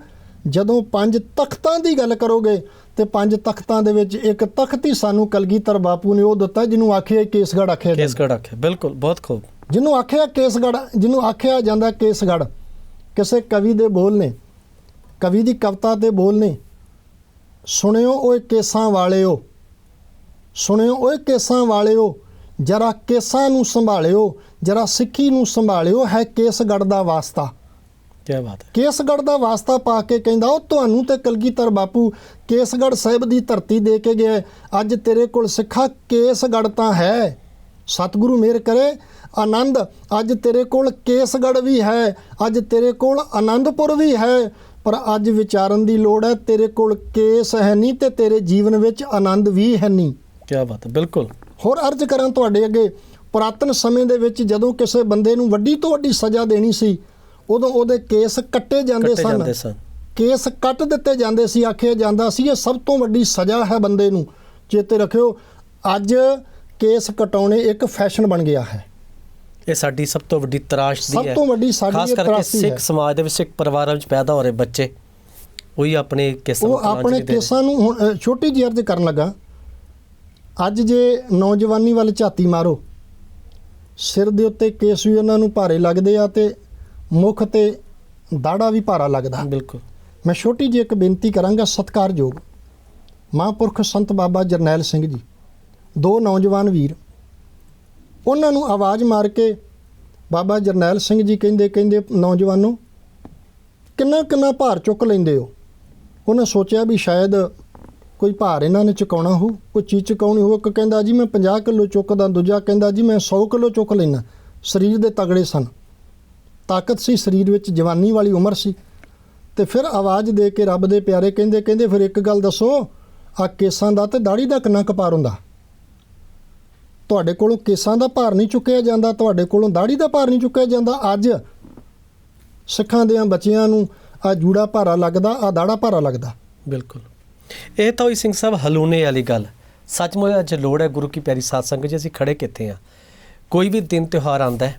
Speaker 2: ਜਦੋਂ ਪੰਜ ਤਖਤਾਂ ਦੀ ਗੱਲ ਕਰੋਗੇ ਤੇ ਪੰਜ ਤਖਤਾਂ ਦੇ ਵਿੱਚ ਇੱਕ ਤਖਤ ਹੀ ਸਾਨੂੰ ਕਲਗੀਧਰ ਬਾਪੂ ਨੇ ਉਹ ਦਿੱਤਾ ਜਿਹਨੂੰ ਆਖਿਆ ਕੇਸਗੜ ਆਖਿਆ ਜਾਂਦਾ।
Speaker 1: ਕੇਸਗੜ ਆਖਿਆ ਬਿਲਕੁਲ ਬਹੁਤ ਖੂਬ
Speaker 2: ਜਿਹਨੂੰ ਆਖਿਆ ਕੇਸਗੜ ਜਿਹਨੂੰ ਆਖਿਆ ਜਾਂਦਾ ਕੇਸਗੜ ਕਿਸੇ ਕਵੀ ਦੇ ਬੋਲ ਨੇ ਕਵੀ ਦੀ ਕਵਿਤਾ ਦੇ ਬੋਲ ਨੇ ਸੁਣਿਓ ਓਏ ਕੇਸਾਂ ਵਾਲਿਓ ਸੁਣਿਓ ਓਏ ਕੇਸਾਂ ਵਾਲਿਓ ਜਰਾ ਕੇਸਾਂ ਨੂੰ ਸੰਭਾਲਿਓ ਜਰਾ ਸਿੱਖੀ ਨੂੰ ਸੰਭਾਲਿਓ ਹੈ ਕੇਸਗੜ ਦਾ ਵਾਸਤਾ
Speaker 1: ਕੀ ਬਾਤ ਹੈ।
Speaker 2: ਕੇਸਗੜ ਦਾ ਵਾਸਤਾ ਪਾ ਕੇ ਕਹਿੰਦਾ ਉਹ ਤੁਹਾਨੂੰ ਤੇ ਕਲਗੀਧਰ ਬਾਪੂ ਕੇਸਗੜ ਸਾਹਿਬ ਦੀ ਧਰਤੀ ਦੇ ਕੇ ਗਿਆ। ਅੱਜ ਤੇਰੇ ਕੋਲ ਸਿੱਖਾ ਕੇਸਗੜ ਤਾਂ ਹੈ। ਸਤਿਗੁਰੂ ਮੇਰ ਕਰੇ ਆਨੰਦ ਅੱਜ ਤੇਰੇ ਕੋਲ ਕੇਸਗੜ ਵੀ ਹੈ। ਅੱਜ ਤੇਰੇ ਕੋਲ ਆਨੰਦਪੁਰ ਵੀ ਹੈ। ਪਰ ਅੱਜ ਵਿਚਾਰਨ ਦੀ ਲੋੜ ਹੈ ਤੇਰੇ ਕੋਲ ਕੇਸ ਹੈ ਨਹੀਂ ਤੇ ਤੇਰੇ ਜੀਵਨ ਵਿੱਚ ਆਨੰਦ ਵੀ ਹੈ ਨਹੀਂ।
Speaker 1: ਕੀ ਬਾਤ ਹੈ ਬਿਲਕੁਲ।
Speaker 2: ਹੋਰ ਅਰਜ਼ ਕਰਾਂ ਤੁਹਾਡੇ ਅੱਗੇ ਪੁਰਾਤਨ ਸਮੇਂ ਦੇ ਵਿੱਚ ਜਦੋਂ ਕਿਸੇ ਬੰਦੇ ਨੂੰ ਵੱਡੀ ਤੋਂ ਵੱਡੀ ਸਜ਼ਾ ਦੇਣੀ ਸੀ ਉਦੋਂ ਉਹਦੇ ਕੇਸ ਕੱਟੇ ਜਾਂਦੇ
Speaker 1: ਕੱਟੇ ਜਾਂਦੇ ਸਨ।
Speaker 2: ਕੇਸ ਕੱਟ ਦਿੱਤੇ ਜਾਂਦੇ ਸੀ ਆਖਿਆ ਜਾਂਦਾ ਸੀ ਇਹ ਸਭ ਤੋਂ ਵੱਡੀ ਸਜ਼ਾ ਹੈ ਬੰਦੇ ਨੂੰ। ਚੇਤੇ ਰੱਖਿਓ ਅੱਜ ਕੇਸ ਕਟਾਉਣੇ ਇੱਕ ਫੈਸ਼ਨ ਬਣ ਗਿਆ ਹੈ।
Speaker 1: ਇਹ ਸਾਡੀ ਸਭ ਤੋਂ ਵੱਡੀ ਤਰਾਸ਼ ਦੀ
Speaker 2: ਸਭ
Speaker 1: ਹੈ।
Speaker 2: ਤੋਂ ਵੱਡੀ ਸਾਡੀ
Speaker 1: ਖਾਸ
Speaker 2: ਇਹ
Speaker 1: ਕਰਕੇ
Speaker 2: ਤਰਾਸਦੀ ਹੈ।
Speaker 1: ਸਿੱਖ ਸਮਾਜ ਦੇ ਵਿੱਚ ਸਿੱਖ ਪਰਿਵਾਰਾਂ ਵਿੱਚ ਪੈਦਾ ਹੋ ਰਹੇ ਬੱਚੇ ਉਹੀ ਆਪਣੇ ਕੇਸਾਂ
Speaker 2: ਉਹ ਆਪਣੇ। ਕੇਸਾਂ ਨੂੰ ਹੁਣ ਛੋਟੀ ਜਿਹੀ ਅਰਜ਼ ਕਰਨ ਲੱਗਾ। ਅੱਜ ਜੇ ਨੌਜਵਾਨੀ ਵੱਲ ਝਾਤੀ ਮਾਰੋ ਸਿਰ ਦੇ ਉੱਤੇ ਕੇਸ ਵੀ ਉਹਨਾਂ ਨੂੰ ਭਾਰੇ ਲੱਗਦੇ ਆ ਤੇ ਮੁਖ ਤੇ ਦਾੜਾ ਵੀ ਭਾਰਾ ਲੱਗਦਾ।
Speaker 1: ਬਿਲਕੁਲ।
Speaker 2: ਮੈਂ ਛੋਟੀ ਜਿਹੀ ਇੱਕ ਬੇਨਤੀ ਕਰਾਂਗਾ ਸਤਿਕਾਰਯੋਗ ਮਹਾਂਪੁਰਖ ਸੰਤ ਬਾਬਾ ਜਰਨੈਲ ਸਿੰਘ ਜੀ ਦੋ ਨੌਜਵਾਨ ਵੀਰ ਉਹਨਾਂ ਨੂੰ ਆਵਾਜ਼ ਮਾਰ ਕੇ ਬਾਬਾ ਜਰਨੈਲ ਸਿੰਘ ਜੀ ਕਹਿੰਦੇ ਕਹਿੰਦੇ ਨੌਜਵਾਨੋ ਕਿੰਨਾ ਕਿੰਨਾ ਭਾਰ ਚੁੱਕ ਲੈਂਦੇ ਹੋ? ਉਹਨੇ ਸੋਚਿਆ ਵੀ ਸ਼ਾਇਦ ਕੋਈ ਭਾਰ ਇਹਨਾਂ ਨੇ ਚੁਕਾਉਣਾ ਹੋ ਕੋਈ ਚੀਜ਼ ਚੁਕਾਉਣੀ ਹੋ ਇੱਕ ਕਹਿੰਦਾ ਜੀ ਮੈਂ 50 ਕਿਲੋ ਚੁੱਕਦਾ ਦੂਜਾ ਕਹਿੰਦਾ ਜੀ ਮੈਂ 100 ਕਿਲੋ ਚੁੱਕ ਲੈਣਾ ਸਰੀਰ ਦੇ ਤਗੜੇ ਸਨ। ਤਾਕਤ ਸੀ, ਸਰੀਰ ਵਿੱਚ ਜਵਾਨੀ ਵਾਲੀ ਉਮਰ ਸੀ। ਤੇ ਫਿਰ ਆਵਾਜ਼ ਦੇ ਕੇ ਰੱਬ ਦੇ ਪਿਆਰੇ ਕਹਿੰਦੇ ਕਹਿੰਦੇ ਫਿਰ ਇੱਕ ਗੱਲ ਦੱਸੋ ਆ ਕੇਸਾਂ ਦਾ ਤੇ ਦਾੜੀ ਦਾ ਕਿੰਨਾ ਕਪਾਰ ਹੁੰਦਾ? ਤੁਹਾਡੇ ਕੋਲੋਂ ਕੇਸਾਂ ਦਾ ਭਾਰ ਨਹੀਂ ਚੁੱਕਿਆ ਜਾਂਦਾ, ਤੁਹਾਡੇ ਕੋਲੋਂ ਦਾੜੀ ਦਾ ਭਾਰ ਨਹੀਂ ਚੁੱਕਿਆ ਜਾਂਦਾ। ਅੱਜ ਸਿੱਖਾਂ ਦੇ ਬੱਚਿਆਂ ਨੂੰ ਆ ਜੂੜਾ ਭਾਰਾ ਲੱਗਦਾ ਆ ਦਾੜਾ ਭਾਰਾ ਲੱਗਦਾ।
Speaker 1: ਬਿਲਕੁਲ। ਇਹ ਤਾਂ ਹੋਈ ਸਿੰਘ ਸਾਹਿਬ ਹਲੂਨੇ ਵਾਲੀ ਗੱਲ। ਸੱਚਮੁੱਚ ਅੱਜ ਲੋੜ ਹੈ ਗੁਰੂ ਕੀ ਪਿਆਰੀ ਸਾਧ ਸੰਗਤ ਜੀ, ਅਸੀਂ ਖੜੇ ਕਿੱਥੇ ਆ ਕੋਈ ਵੀ ਦਿਨ ਤਿਉਹਾਰ ਆਂਦਾ ਹੈ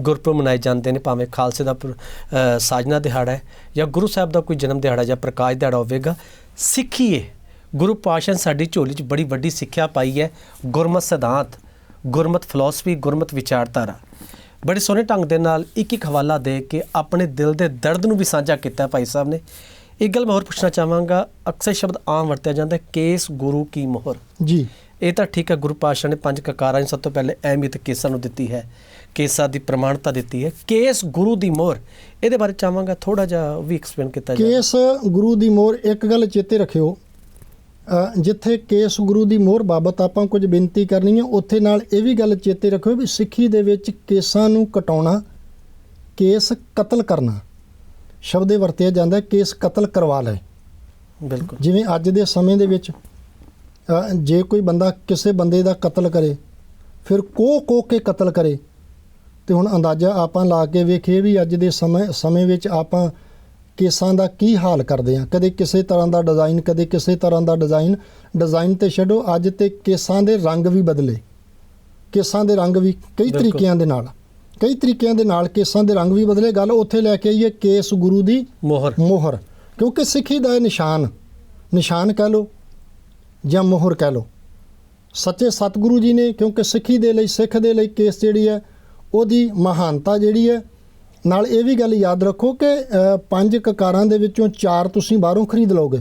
Speaker 1: ਗੁਰਪੁਰਬ ਮਨਾਏ ਜਾਂਦੇ ਨੇ, ਭਾਵੇਂ ਖਾਲਸੇ ਦਾ ਪੁਰ- ਸਾਜਨਾ ਦਿਹਾੜਾ ਹੈ ਜਾਂ ਗੁਰੂ ਸਾਹਿਬ ਦਾ ਕੋਈ ਜਨਮ ਦਿਹਾੜਾ ਜਾਂ ਪ੍ਰਕਾਸ਼ ਦਿਹਾੜਾ ਹੋਵੇਗਾ, ਸਿੱਖੀਏ। ਗੁਰੂ ਪਾਸ਼ਾ ਨੇ ਸਾਡੀ ਝੋਲੀ 'ਚ ਬੜੀ ਵੱਡੀ ਸਿੱਖਿਆ ਪਾਈ ਹੈ, ਗੁਰਮਤ ਸਿਧਾਂਤ, ਗੁਰਮਤ ਫਿਲਾਸਫੀ ਗੁਰਮਤ ਵਿਚਾਰਧਾਰਾ। ਬੜੇ ਸੋਹਣੇ ਢੰਗ ਦੇ ਨਾਲ ਇੱਕ ਇੱਕ ਹਵਾਲਾ ਦੇ ਕੇ ਆਪਣੇ ਦਿਲ ਦੇ ਦਰਦ ਨੂੰ ਵੀ ਸਾਂਝਾ ਕੀਤਾ ਭਾਈ ਸਾਹਿਬ ਨੇ। ਇੱਕ ਗੱਲ ਮੈਂ ਹੋਰ ਪੁੱਛਣਾ ਚਾਹਾਂਗਾ, ਅਕਸਰ ਸ਼ਬਦ ਆਮ ਵਰਤਿਆ ਜਾਂਦਾ ਕੇਸ ਗੁਰੂ ਕੀ ਮੋਹਰ?
Speaker 2: ਜੀ।
Speaker 1: ਇਹ ਤਾਂ ਠੀਕ ਹੈ ਗੁਰੂ ਪਾਤਸ਼ਾਹ ਨੇ ਪੰਜ ਕਕਾਰਾਂ ਨੂੰ ਸਭ ਤੋਂ ਪਹਿਲੇ ਅਹਿਮੀਅਤ ਕੇਸਾਂ ਨੂੰ ਦਿੱਤੀ ਹੈ ਕੇਸਾਂ ਦੀ ਪ੍ਰਮਾਣਤਾ ਦਿੱਤੀ ਹੈ। ਕੇਸ ਗੁਰੂ ਦੀ ਮੋਹਰ ਇਹਦੇ ਬਾਰੇ ਚਾਹਾਂਗਾ ਥੋੜਾ ਜਿਹਾ ਵੀ ਐਕਸਪਲੇਨ ਕੀਤਾ ਜਾਵੇ।
Speaker 2: ਕੇਸ ਗੁਰੂ ਦੀ ਮੋਹਰ ਇੱਕ ਗੱਲ ਚੇਤੇ ਰੱਖਿਓ ਜਿੱਥੇ ਕੇਸ ਗੁਰੂ ਦੀ ਮੋਹਰ ਬਾਬਤ ਆਪਾਂ ਕੁਝ ਬੇਨਤੀ ਕਰਨੀ ਹੈ ਉੱਥੇ ਨਾਲ ਇਹ ਵੀ ਗੱਲ ਚੇਤੇ ਰੱਖਿਓ ਵੀ ਸਿੱਖੀ ਦੇ ਵਿੱਚ ਕੇਸਾਂ ਨੂੰ ਕਟਾਉਣਾ ਕੇਸ ਕਤਲ ਕਰਨਾ ਸ਼ਬਦ ਵਰਤਿਆ ਜਾਂਦਾ ਕੇਸ ਕਤਲ ਕਰਵਾ ਲੈ
Speaker 1: ਬਿਲਕੁਲ।
Speaker 2: ਜਿਵੇਂ ਅੱਜ ਦੇ ਸਮੇਂ ਦੇ ਵਿੱਚ ਜੇ ਕੋਈ ਬੰਦਾ ਕਿਸੇ ਬੰਦੇ ਦਾ ਕਤਲ ਕਰੇ ਫਿਰ ਕੋਹ ਕੋਹ ਕੇ ਕਤਲ ਕਰੇ। ਤੇ ਹੁਣ ਅੰਦਾਜ਼ਾ ਆਪਾਂ ਲਾ ਕੇ ਵੇਖੀਏ ਵੀ ਅੱਜ ਦੇ ਸਮੇਂ ਸਮੇਂ ਵਿੱਚ ਆਪਾਂ ਕੇਸਾਂ ਦਾ ਕੀ ਹਾਲ ਕਰਦੇ ਆ ਕਦੇ ਕਿਸੇ ਤਰ੍ਹਾਂ ਦਾ ਡਿਜ਼ਾਈਨ ਕਦੇ ਕਿਸੇ ਤਰ੍ਹਾਂ ਦਾ ਡਿਜ਼ਾਈਨ ਡਿਜ਼ਾਈਨ ਤੇ ਛੱਡੋ ਅੱਜ ਤੇ ਕੇਸਾਂ ਦੇ ਰੰਗ ਵੀ ਬਦਲੇ। ਕੇਸਾਂ ਦੇ ਰੰਗ ਵੀ ਕਈ। ਤਰੀਕਿਆਂ ਦੇ ਨਾਲ। ਕਈ ਤਰੀਕਿਆਂ ਦੇ ਨਾਲ ਕੇਸਾਂ ਦੇ ਰੰਗ ਵੀ ਬਦਲੇ। ਗੱਲ ਉੱਥੇ ਲੈ ਕੇ ਆਈਏ ਕੇਸ ਗੁਰੂ ਦੀ
Speaker 1: ਮੋਹਰ।
Speaker 2: ਮੋਹਰ। ਕਿਉਂਕਿ ਸਿੱਖੀ ਦਾ ਨਿਸ਼ਾਨ ਨਿਸ਼ਾਨ ਕਹਿ ਲੋ ਜਾਂ ਮੋਹਰ ਕਹਿ ਲੋ ਸੱਚੇ ਸਤਿਗੁਰੂ ਜੀ ਨੇ ਕਿਉਂਕਿ ਸਿੱਖੀ ਦੇ ਲਈ ਸਿੱਖ ਦੇ ਲਈ ਕੇਸ ਜਿਹੜੀ ਹੈ ਉਹਦੀ ਮਹਾਨਤਾ ਜਿਹੜੀ ਹੈ ਨਾਲ ਇਹ ਵੀ ਗੱਲ ਯਾਦ ਰੱਖੋ ਕਿ ਪੰਜ ਕਕਾਰਾਂ ਦੇ ਵਿੱਚੋਂ ਚਾਰ ਤੁਸੀਂ ਬਾਹਰੋਂ ਖਰੀਦ ਲਓਗੇ।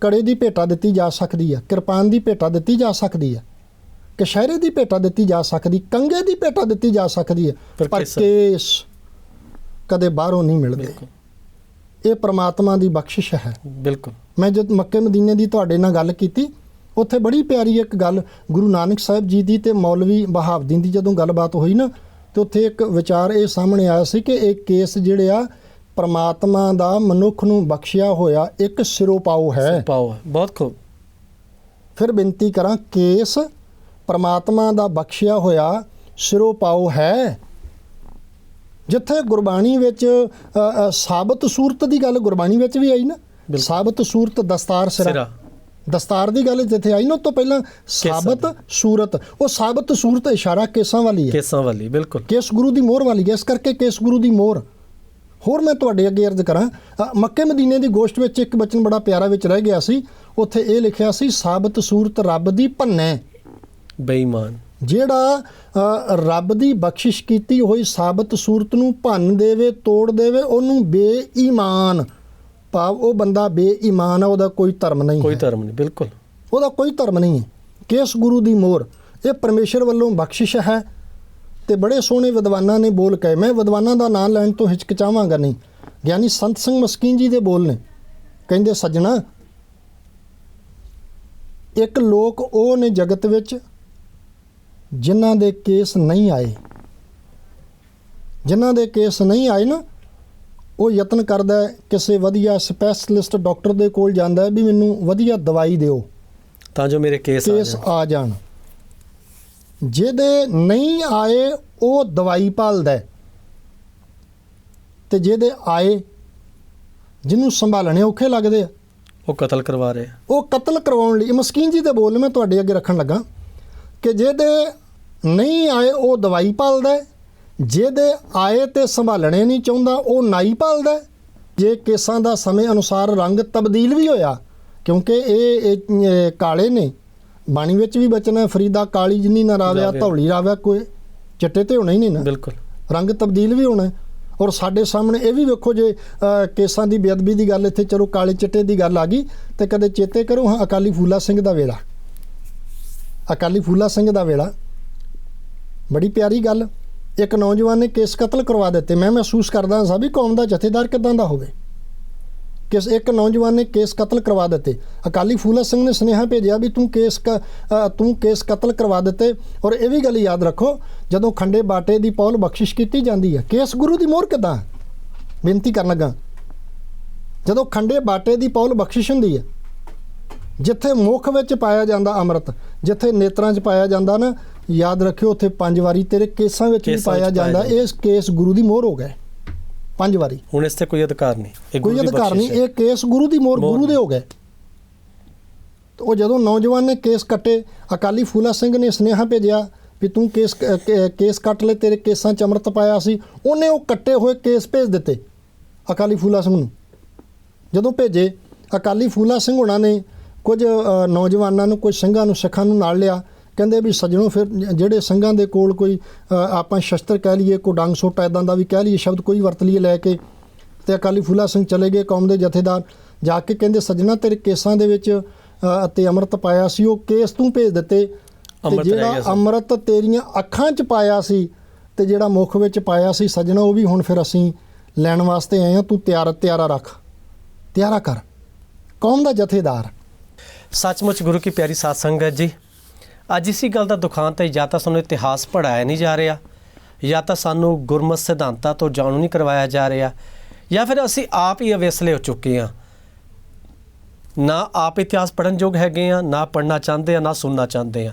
Speaker 2: ਕੜੇ ਦੀ ਭੇਟਾ ਦਿੱਤੀ ਜਾ ਸਕਦੀ ਹੈ ਕਿਰਪਾਨ ਦੀ ਭੇਟਾ ਦਿੱਤੀ ਜਾ ਸਕਦੀ ਹੈ ਕਸ਼ਹਿਰੇ ਦੀ ਭੇਟਾ ਦਿੱਤੀ ਜਾ ਸਕਦੀ ਕੰਗੇ ਦੀ ਭੇਟਾ ਦਿੱਤੀ ਜਾ ਸਕਦੀ ਹੈ
Speaker 1: ਪਰ ਕੇਸ-
Speaker 2: ਕਦੇ ਬਾਹਰੋਂ ਨਹੀਂ ਮਿਲਦੇ। ਇਹ ਪ੍ਰਮਾਤਮਾ ਦੀ ਬਖਸ਼ਿਸ਼ ਹੈ।
Speaker 1: ਬਿਲਕੁਲ।
Speaker 2: ਮੈਂ ਜਦ ਮੱਕੇ ਮਦੀਨੇ ਦੀ ਤੁਹਾਡੇ ਨਾਲ ਗੱਲ ਕੀਤੀ ਉੱਥੇ ਬੜੀ ਪਿਆਰੀ ਇੱਕ ਗੱਲ ਗੁਰੂ ਨਾਨਕ ਸਾਹਿਬ ਜੀ ਦੀ ਤੇ ਮੌਲਵੀ ਬਹਾਵਦੀਨ ਦੀ ਜਦੋਂ ਗੱਲਬਾਤ ਹੋਈ ਨਾ ਤੇ ਉੱਥੇ ਇੱਕ ਵਿਚਾਰ ਇਹ ਸਾਹਮਣੇ ਆਇਆ ਸੀ ਕਿ ਇਹ ਕੇਸ ਜਿਹੜੇ ਆ ਪ੍ਰਮਾਤਮਾ ਦਾ ਮਨੁੱਖ ਨੂੰ ਬਖਸ਼ਿਆ ਹੋਇਆ ਇੱਕ ਸਿਰੋਪਾਉ ਹੈ।
Speaker 1: ਪਾਓ ਬਹੁਤ ਖੂਬ।
Speaker 2: ਫਿਰ ਬੇਨਤੀ ਕਰਾਂ ਕੇਸ ਪ੍ਰਮਾਤਮਾ ਦਾ ਬਖਸ਼ਿਆ ਹੋਇਆ ਸਿਰੋਪਾਉ ਹੈ। ਜਿੱਥੇ ਗੁਰਬਾਣੀ ਵਿੱਚ ਸਾਬਤ ਸੂਰਤ ਦੀ ਗੱਲ ਗੁਰਬਾਣੀ ਵਿੱਚ ਵੀ ਆਈ ਨਾ। ਸਾਬਤ ਸੂਰਤ ਦਸਤਾਰ ਸਿਰਾ। ਦਸਤਾਰ ਦੀ ਗੱਲ ਜਿੱਥੇ ਆਈ ਨਾ ਉਹ ਤੋਂ ਪਹਿਲਾਂ ਸਾਬਤ ਸੂਰਤ। ਉਹ ਸਾਬਤ ਸੂਰਤ ਇਸ਼ਾਰਾ ਕੇਸਾਂ ਵਾਲੀ ਹੈ।
Speaker 1: ਕੇਸਾਂ ਵਾਲੀ ਬਿਲਕੁਲ।
Speaker 2: ਕੇਸ ਗੁਰੂ ਦੀ ਮੋਹਰ ਵਾਲੀ ਹੈ। ਇਸ ਕਰਕੇ ਕੇਸ ਗੁਰੂ ਦੀ ਮੋਹਰ। ਹੋਰ ਮੈਂ ਤੁਹਾਡੇ ਅੱਗੇ ਅਰਜ਼ ਕਰਾਂ ਮੱਕੇ ਮਦੀਨੇ ਦੀ ਗੋਸ਼ਟ ਵਿੱਚ ਇੱਕ ਬਚਨ ਬੜਾ ਪਿਆਰਾ ਵਿੱਚ ਰਹਿ ਗਿਆ ਸੀ। ਉੱਥੇ ਇਹ ਲਿਖਿਆ ਸੀ ਸਾਬਤ ਸੂਰਤ ਰੱਬ ਦੀ ਭੰਨੈ।
Speaker 1: ਬੇਈਮਾਨ।
Speaker 2: ਜਿਹੜਾ ਰੱਬ ਦੀ ਬਖਸ਼ਿਸ਼ ਕੀਤੀ ਹੋਈ ਸਾਬਤ ਸੂਰਤ ਨੂੰ ਭੰਨ ਦੇਵੇ ਤੋੜ ਦੇਵੇ ਉਹਨੂੰ ਬੇਈਮਾਨ। ਭਾਵ ਉਹ ਬੰਦਾ ਬੇਈਮਾਨ ਹੈ ਉਹਦਾ ਕੋਈ ਧਰਮ ਨਹੀਂ
Speaker 1: ਕੋਈ ਧਰਮ ਨਹੀਂ ਬਿਲਕੁਲ।
Speaker 2: ਉਹਦਾ ਕੋਈ ਧਰਮ ਨਹੀਂ ਹੈ। ਕੇਸ ਗੁਰੂ ਦੀ ਮੋਹਰ ਇਹ ਪਰਮੇਸ਼ਰ ਵੱਲੋਂ ਬਖਸ਼ਿਸ਼ ਹੈ ਤੇ ਬੜੇ ਸੋਹਣੇ ਵਿਦਵਾਨਾਂ ਨੇ ਬੋਲ ਕੇ ਮੈਂ ਵਿਦਵਾਨਾਂ ਦਾ ਨਾਮ ਲੈਣ ਤੋਂ ਹਿਚਕਚਾਵਾਂਗਾ ਨਹੀਂ। ਗਿਆਨੀ ਸੰਤ ਸਿੰਘ ਮਸਕੀਨ ਜੀ ਦੇ ਬੋਲ ਨੇ। ਕਹਿੰਦੇ ਸੱਜਣਾ ਇੱਕ ਲੋਕ ਉਹ ਨੇ ਜਗਤ ਵਿੱਚ ਜਿਨ੍ਹਾਂ ਦੇ ਕੇਸ ਨਹੀਂ ਆਏ। ਜਿਨ੍ਹਾਂ ਦੇ ਕੇਸ ਨਹੀਂ ਆਏ ਨਾ ਉਹ ਯਤਨ ਕਰਦਾ ਕਿਸੇ ਵਧੀਆ ਸਪੈਸ਼ਲਿਸਟ ਡਾਕਟਰ ਦੇ ਕੋਲ ਜਾਂਦਾ ਵੀ ਮੈਨੂੰ ਵਧੀਆ ਦਵਾਈ ਦਿਓ
Speaker 1: ਤਾਂ ਜੋ ਮੇਰੇ ਕੇਸ ਆ ਜਾਣ
Speaker 2: ਆ ਜਾਣ ਜਿਹਦੇ ਨਹੀਂ ਆਏ ਉਹ ਦਵਾਈ ਭਾਲਦਾ। ਤੇ ਜਿਹਦੇ ਆਏ ਜਿਹਨੂੰ ਸੰਭਾਲਣੇ ਔਖੇ ਲੱਗਦੇ ਆ
Speaker 1: ਉਹ ਕਤਲ ਕਰਵਾ ਰਹੇ।
Speaker 2: ਉਹ ਕਤਲ ਕਰਵਾਉਣ ਲਈ ਮਸਕੀਨ ਜੀ ਦੇ ਬੋਲ ਮੈਂ ਤੁਹਾਡੇ ਅੱਗੇ ਰੱਖਣ ਲੱਗਾ ਕਿ ਜਿਹਦੇ ਨਹੀਂ ਆਏ ਉਹ ਦਵਾਈ ਪਾਲਦਾ ਹੈ। ਜਿਹਦੇ ਆਏ ਤੇ ਸੰਭਾਲਣੇ ਨਹੀਂ ਚਾਹੁੰਦਾ ਉਹ ਨਾਈ ਪਾਲਦਾ। ਜੇ ਕੇਸਾਂ ਦਾ ਸਮੇਂ ਅਨੁਸਾਰ ਰੰਗ ਤਬਦੀਲ ਵੀ ਹੋਇਆ ਕਿਉਂਕਿ ਇਹ ਕਾਲੇ ਨੇ ਬਾਣੀ ਵਿੱਚ ਵੀ ਬਚਨਾ ਫਰੀਦਾ ਕਾਲੀ ਜਿੰਨੀ ਨਾ ਰਾਵਿਆ। ਧੌਲੀ ਰਾਵਿਆ ਕੋਈ ਚਿੱਟੇ ਤੇ ਹੋਣਾ ਹੀ ਨਹੀਂ ਨਾ
Speaker 1: ਬਿਲਕੁਲ
Speaker 2: ਰੰਗ ਤਬਦੀਲ ਵੀ ਹੋਣਾ। ਔਰ ਸਾਡੇ ਸਾਹਮਣੇ ਇਹ ਵੀ ਵੇਖੋ ਜੇ ਕੇਸਾਂ ਦੀ ਬੇਅਦਬੀ ਦੀ ਗੱਲ ਇੱਥੇ ਚਲੋ ਕਾਲੇ ਚਿੱਟੇ ਦੀ ਗੱਲ ਆ ਗਈ ਤੇ ਕਦੇ ਚੇਤੇ ਕਰੋ ਹਾਂ ਅਕਾਲੀ ਫੂਲਾ ਸਿੰਘ ਦਾ ਵੇਲਾ ਅਕਾਲੀ ਫੂਲਾ ਸਿੰਘ ਦਾ ਵੇਲਾ ਬੜੀ ਪਿਆਰੀ ਗੱਲ ਇੱਕ ਨੌਜਵਾਨ ਨੇ ਕੇਸ ਕਤਲ ਕਰਵਾ ਦਿੱਤੇ। ਮੈਂ ਮਹਿਸੂਸ ਕਰਦਾ ਸਾਂ ਵੀ ਕੌਮ ਦਾ ਜਥੇਦਾਰ ਕਿਦਾਂ ਦਾ ਹੋਵੇ? ਕਿਸ ਇੱਕ ਨੌਜਵਾਨ ਨੇ ਕੇਸ ਕਤਲ ਕਰਵਾ ਦਿੱਤੇ। ਅਕਾਲੀ ਫੂਲਾ ਸਿੰਘ ਨੇ ਸੁਨੇਹਾ ਭੇਜਿਆ ਵੀ ਤੂੰ ਕੇਸ ਕ- ਤੂੰ ਕੇਸ ਕਤਲ ਕਰਵਾ ਦਿੱਤੇ ਔਰ ਇਹ ਵੀ ਗੱਲ ਯਾਦ ਰੱਖੋ, ਜਦੋਂ ਖੰਡੇ ਬਾਟੇ ਦੀ ਪੌਲ ਬਖਸ਼ਿਸ਼ ਕੀਤੀ ਜਾਂਦੀ ਹੈ। ਕੇਸ ਗੁਰੂ ਦੀ ਮੋਹਰ ਕਿੱਦਾਂ? ਬੇਨਤੀ ਕਰਨ ਲੱਗਾ। ਜਦੋਂ ਖੰਡੇ ਬਾਟੇ ਦੀ ਪੌਲ ਬਖਸ਼ਿਸ਼ ਹੁੰਦੀ ਹੈ, ਜਿੱਥੇ ਮੁਖ ਵਿੱਚ ਪਾਇਆ ਜਾਂਦਾ ਅੰਮ੍ਰਿਤ, ਜਿੱਥੇ ਨੇਤਰਾਂ 'ਚ ਪਾਇਆ ਜਾਂਦਾ ਨਾ ਯਾਦ ਰੱਖਿਓ ਉੱਥੇ ਪੰਜ ਵਾਰੀ ਤੇਰੇ ਕੇਸਾਂ ਵਿੱਚ ਵੀ ਪਾਇਆ ਜਾਂਦਾ। ਇਸ ਕੇਸ ਗੁਰੂ ਦੀ ਮੋਹਰ ਹੋ ਗਏ। ਪੰਜ ਵਾਰੀ।
Speaker 1: ਹੁਣ ਇਸ ਤੇ ਕੋਈ ਅਧਿਕਾਰ ਨਹੀਂ। ਇਹ
Speaker 2: ਕੋਈ ਅਧਿਕਾਰ ਨਹੀਂ। ਇਹ ਕੇਸ ਗੁਰੂ ਦੀ ਮੋਹਰ ਗੁਰੂ ਦੇ ਹੋ ਗਏ। ਉਹ ਜਦੋਂ ਨੌਜਵਾਨ ਨੇ ਕੇਸ ਕੱਟੇ ਅਕਾਲੀ ਫੂਲਾ ਸਿੰਘ ਨੇ ਸੁਨੇਹਾ ਭੇਜਿਆ ਵੀ ਤੂੰ ਕੇਸ ਕੇਸ ਕੱਟ ਲੈ ਤੇਰੇ ਕੇਸਾਂ 'ਚ ਅੰਮ੍ਰਿਤ ਪਾਇਆ ਸੀ। ਉਹਨੇ ਉਹ ਕੱਟੇ ਹੋਏ ਕੇਸ ਭੇਜ ਦਿੱਤੇ ਅਕਾਲੀ ਫੂਲਾ ਸਿੰਘ ਨੂੰ। ਜਦੋਂ ਭੇਜੇ ਅਕਾਲੀ ਫੂਲਾ ਸਿੰਘ ਹੁਣਾਂ ਨੇ ਕੁਝ ਨੌਜਵਾਨਾਂ ਨੂੰ ਕੁਝ ਸਿੰਘਾਂ ਨੂੰ ਸਿੱਖਾਂ ਨੂੰ ਨਾਲ ਲਿਆ। ਕਹਿੰਦੇ ਵੀ ਸੱਜਣੋ ਫਿਰ ਜਿਹੜੇ ਸਿੰਘਾਂ ਦੇ ਕੋਲ ਕੋਈ ਆਪਾਂ ਸ਼ਸਤਰ ਕਹਿ ਲਈਏ ਕੋਈ ਡੰਗ ਸੋਟਾ ਇਦਾਂ ਦਾ ਵੀ ਕਹਿ ਲਈਏ ਸ਼ਬਦ ਕੋਈ ਵਰਤ ਲਈਏ ਲੈ ਕੇ ਤੇ ਅਕਾਲੀ ਫੂਲਾ ਸਿੰਘ ਚਲੇ ਗਏ ਕੌਮ ਦੇ ਜਥੇਦਾਰ। ਜਾ ਕੇ ਕਹਿੰਦੇ ਸੱਜਣਾ ਤੇਰੇ ਕੇਸਾਂ ਦੇ ਵਿੱਚ ਅਤੇ ਅੰਮ੍ਰਿਤ ਪਾਇਆ ਸੀ ਉਹ ਕੇਸ ਤੂੰ ਭੇਜ ਦਿੱਤੇ। ਤੇ ਜਿਹੜਾ। ਅੰਮ੍ਰਿਤ ਤੇਰੀਆਂ ਅੱਖਾਂ 'ਚ ਪਾਇਆ ਸੀ ਤੇ ਜਿਹੜਾ ਮੁਖ ਵਿੱਚ ਪਾਇਆ ਸੀ ਸੱਜਣਾ ਉਹ ਵੀ ਹੁਣ ਫਿਰ ਅਸੀਂ ਲੈਣ ਵਾਸਤੇ ਆਏ ਹਾਂ। ਤੂੰ ਤਿਆਰ ਤਿਆਰਾ ਰੱਖ। ਤਿਆਰਾ ਕਰ। ਕੌਮ ਦਾ ਜਥੇਦਾਰ।
Speaker 1: ਸੱਚਮੁੱਚ ਗੁਰੂ ਕੀ ਪਿਆਰੀ ਸਾਧ ਸੰਗਤ ਜੀ ਅੱਜ ਇਸੀ ਗੱਲ ਦਾ ਦੁਖਾਂਤ ਹੈ, ਜਾਂ ਤਾਂ ਸਾਨੂੰ ਇਤਿਹਾਸ ਪੜਾਇਆ ਨਹੀਂ ਜਾ ਰਿਹਾ, ਜਾਂ ਤਾਂ ਸਾਨੂੰ ਗੁਰਮਤ ਸਿਧਾਂਤਾਂ ਤੋਂ ਜਾਣੂ ਨਹੀਂ ਕਰਵਾਇਆ ਜਾ ਰਿਹਾ, ਜਾਂ ਫਿਰ ਅਸੀਂ ਆਪ ਹੀ ਅਵੇਸਲੇ ਹੋ ਚੁੱਕੇ ਹਾਂ। ਨਾ ਆਪ ਇਤਿਹਾਸ ਪੜਨ ਯੋਗ ਹੈਗੇ ਆ ਨਾ ਪੜਨਾ ਚਾਹੁੰਦੇ ਆ ਨਾ ਸੁਣਨਾ ਚਾਹੁੰਦੇ ਆ